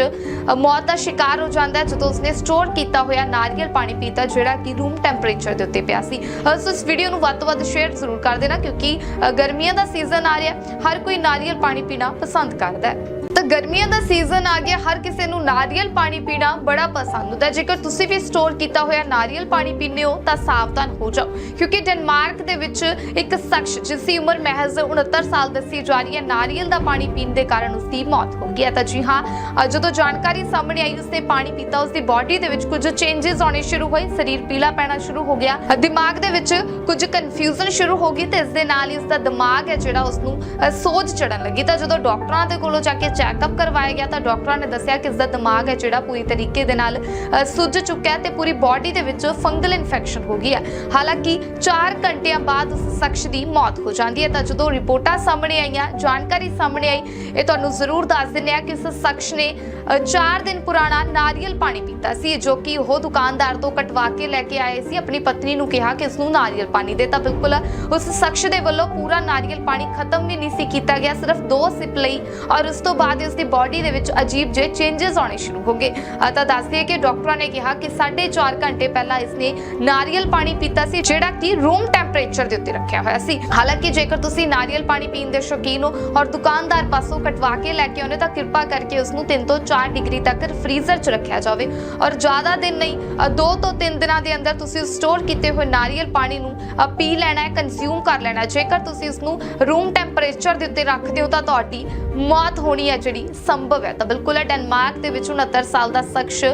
ਮੌਤ ਦਾ ਸ਼ਿਕਾਰ ਹੋ ਜਾਂਦਾ ਹੈ ਜਦੋਂ ਉਸਨੇ ਸਟੋਰ ਕੀਤਾ ਹੋਇਆ ਨਾਰੀਅਲ ਪਾਣੀ ਪੀਤਾ ਜਿਹੜਾ ਕਿ ਰੂਮ ਟੈਂਪਰੇਚਰ ਦੇ ਉੱਤੇ ਪਿਆ ਸੀ। ਅ, ਸੋ ਇਸ ਵੀਡੀਓ ਨੂੰ ਵੱਧ ਤੋਂ ਵੱਧ ਸ਼ੇਅਰ ਜ਼ਰੂਰ ਕਰ ਦੇਣਾ ਕਿਉਂਕਿ ਗਰਮੀਆਂ ਦਾ ਸੀਜ਼ਨ ਆ ਰਿਹਾ ਹਰ ਕੋਈ ਨਾਰੀਅਲ ਪਾਣੀ ਪੀਣਾ ਪਸੰਦ ਕਰਦਾ ਹੈ। ਗਰਮੀਆਂ ਦਾ ਸੀਜ਼ਨ ਆ ਗਿਆ, ਹਰ ਕਿਸੇ ਨੂੰ ਨਾਰੀਅਲ ਪਾਣੀ ਪੀਣਾ ਬੜਾ ਪਸੰਦ ਹੁੰਦਾ ਜੇਕਰ ਤੁਸੀਂ ਵੀ ਸਟੋਰ ਕੀਤਾ ਹੋਇਆ ਨਾਰੀਅਲ ਪਾਣੀ ਪੀਂਦੇ ਹੋ, ਤਾਂ ਸਾਵਧਾਨ ਹੋ ਜਾਓ, ਕਿਉਂਕਿ ਡੈਨਮਾਰਕ ਦੇ ਵਿੱਚ ਇੱਕ ਸ਼ਖਸ, ਜਿਸ ਦੀ ਉਮਰ ਮਹਿਜ਼ 69 ਸਾਲ ਦੱਸੀ ਜਾ ਰਹੀ ਹੈ, ਨਾਰੀਅਲ ਦਾ ਪਾਣੀ ਪੀਣ ਦੇ ਕਾਰਨ ਉਸ ਦੀ ਮੌਤ ਹੋ ਗਈ ਹੈ। ਤਾਂ ਜੀ ਹਾਂ ਜਦੋਂ ਜਾਣਕਾਰੀ ਸਾਹਮਣੇ ਆਈ, ਉਸਨੇ ਪਾਣੀ ਪੀਤਾ ਉਸ ਦੀ ਬਾਡੀ ਦੇ ਵਿੱਚ ਕੁਝ ਚੇਂਜਸ ਆਉਣੇ ਸ਼ੁਰੂ ਹੋਏ, ਸਰੀਰ ਪੀਲਾ ਪੈਣਾ ਸ਼ੁਰੂ ਹੋ ਗਿਆ। ਦਿਮਾਗ ਦੇ ਵਿੱਚ ਕੁਝ ਕਨਫਿਊਜ਼ਨ ਸ਼ੁਰੂ ਹੋ ਗਈ ਤੇ ਇਸ ਦੇ ਨਾਲ ਹੀ ਉਸ ਦਾ ਦਿਮਾਗ ਹੈ ਜਿਹੜਾ ਉਸ ਨੂੰ ਸੋਜ ਚੜਨ ਲੱਗੀ। ਤਾਂ ਜਦੋਂ ਡਾਕਟਰਾਂ ਦੇ ਕੋਲੋਂ ਜਾ ਕੇ ਚੈੱਕ ਚੈੱਕਅਪ ਕਰਵਾਇਆ ਗਿਆ ਤਾਂ ਡਾਕਟਰਾਂ ਨੇ ਦੱਸਿਆ ਕਿ ਇਸ ਦਾ ਦਿਮਾਗ ਹੈ ਜਿਹੜਾ ਪੂਰੀ ਤਰੀਕੇ ਦੇ ਨਾਲ ਸੁੱਜ ਚੁੱਕਿਆ ਹੈ ਤੇ ਪੂਰੀ ਬਾਡੀ ਦੇ ਵਿੱਚ ਫੰਗਲ ਇਨਫੈਕਸ਼ਨ ਹੋ ਗਈ ਹੈ। ਹਾਲਾਂਕਿ 4 ਘੰਟਿਆਂ ਬਾਅਦ ਉਸ ਸ਼ਖਸ ਦੀ ਮੌਤ ਹੋ ਜਾਂਦੀ ਹੈ। ਤਾਂ ਜਦੋਂ ਰਿਪੋਰਟਾਂ ਸਾਹਮਣੇ ਆਈਆਂ, ਜਾਣਕਾਰੀ ਸਾਹਮਣੇ ਆਈ, ਇਹ ਤੁਹਾਨੂੰ ਜ਼ਰੂਰ ਦੱਸ ਦਿੰਦੇ ਆ ਕਿ ਉਸ ਸ਼ਖਸ ਨੇ 4 ਦਿਨ ਪੁਰਾਣਾ ਨਾਰੀਅਲ ਪਾਣੀ ਪੀਤਾ ਸੀ, ਜੋ ਕਿ ਉਹ ਦੁਕਾਨਦਾਰ ਤੋਂ ਕਟਵਾ ਕੇ ਲੈ ਕੇ ਆਏ ਸੀ। ਆਪਣੀ ਪਤਨੀ ਨੂੰ ਕਿਹਾ ਕਿ ਇਸ ਨੂੰ ਨਾਰੀਅਲ ਪਾਣੀ ਦੇ ਤਾਂ ਬਿਲਕੁਲ ਉਸ ਸ਼ਖਸ ਦੇ ਵੱਲੋਂ ਪੂਰਾ ਨਾਰੀਅਲ ਪਾਣੀ ਖਤਮ ਵੀ ਨਹੀਂ ਸੀ ਕੀਤਾ ਗਿਆ, ਸਿਰਫ ਦੋ ਸਿਪ ਲਈ ਔਰ ਉਸ ਤੋਂ ਬਾਅਦ ਇਸ ਦੀ ਬਾਡੀ ਦੇ ਵਿੱਚ ਅਜੀਬ ਜਿਹੇ ਚੇਂਜਸ ਆਉਣੇ ਸ਼ੁਰੂ ਹੋ ਗਏ। ਤਾਂ ਦੱਸਦੀ ਦਈਏ ਕਿ ਡਾਕਟਰਾਂ ਨੇ ਕਿਹਾ ਕਿ 4.5 ਘੰਟੇ ਪਹਿਲਾਂ ਇਸਨੇ ਨਾਰੀਅਲ ਪਾਣੀ ਪੀਤਾ ਸੀ, ਜਿਹੜਾ ਕਿ ਰੂਮ ਟੈਂਪਰੇਚਰ ਦੇ ਉੱਤੇ ਰੱਖਿਆ ਹੋਇਆ ਸੀ। ਹਾਲਾਂਕਿ ਜੇਕਰ ਤੁਸੀਂ ਨਾਰੀਅਲ ਪਾਣੀ ਪੀਣ ਦੇ ਸ਼ੌਕੀਨ ਹੋ ਔਰ ਦੁਕਾਨਦਾਰ ਪਾਸੋਂ ਕਟਵਾ ਕੇ ਲੈ ਕੇ ਆਉਣੇ ਤਾਂ ਕਿਰਪਾ ਕਰਕੇ ਉਸ ਨੂੰ 3 ਤੋਂ 4 ਡਿਗਰੀ ਤੱਕ ਫ੍ਰੀਜ਼ਰ 'ਚ ਰੱਖਿਆ ਜਾਵੇ। ਔਰ ਜ਼ਿਆਦਾ ਦਿਨ ਨਹੀਂ 2 ਤੋਂ 3 ਦਿਨਾਂ ਦੇ ਅੰਦਰ ਤੁਸੀਂ ਸਟੋਰ ਕੀਤੇ ਹੋਏ ਨਾਰੀਅਲ ਪਾਣੀ ਨੂੰ ਪੀ ਲੈਣਾ ਹੈ ਕੰਜ਼ਿਊਮ ਕਰ ਲੈਣਾ ਜੇਕਰ ਤੁਸੀਂ ਇਸ ਨੂੰ ਰੂਮ ਟੈਂਪਰੇਚਰ ਦੇ ਉੱਤੇ ਰੱਖਦੇ ਹੋ ਤਾਂ ਤੁਹਾਡੀ ਮੌਤ ਹੋਣੀ ਹੈ ਜਿਹੜੀ ਸੰਭਵ ਹੈ। ਤਾਂ ਬਿਲਕੁਲ ਹੈ ਡੈਨਮਾਰਕ ਦੇ ਵਿੱਚ 69 ਸਾਲ ਦਾ ਸ਼ਖਸ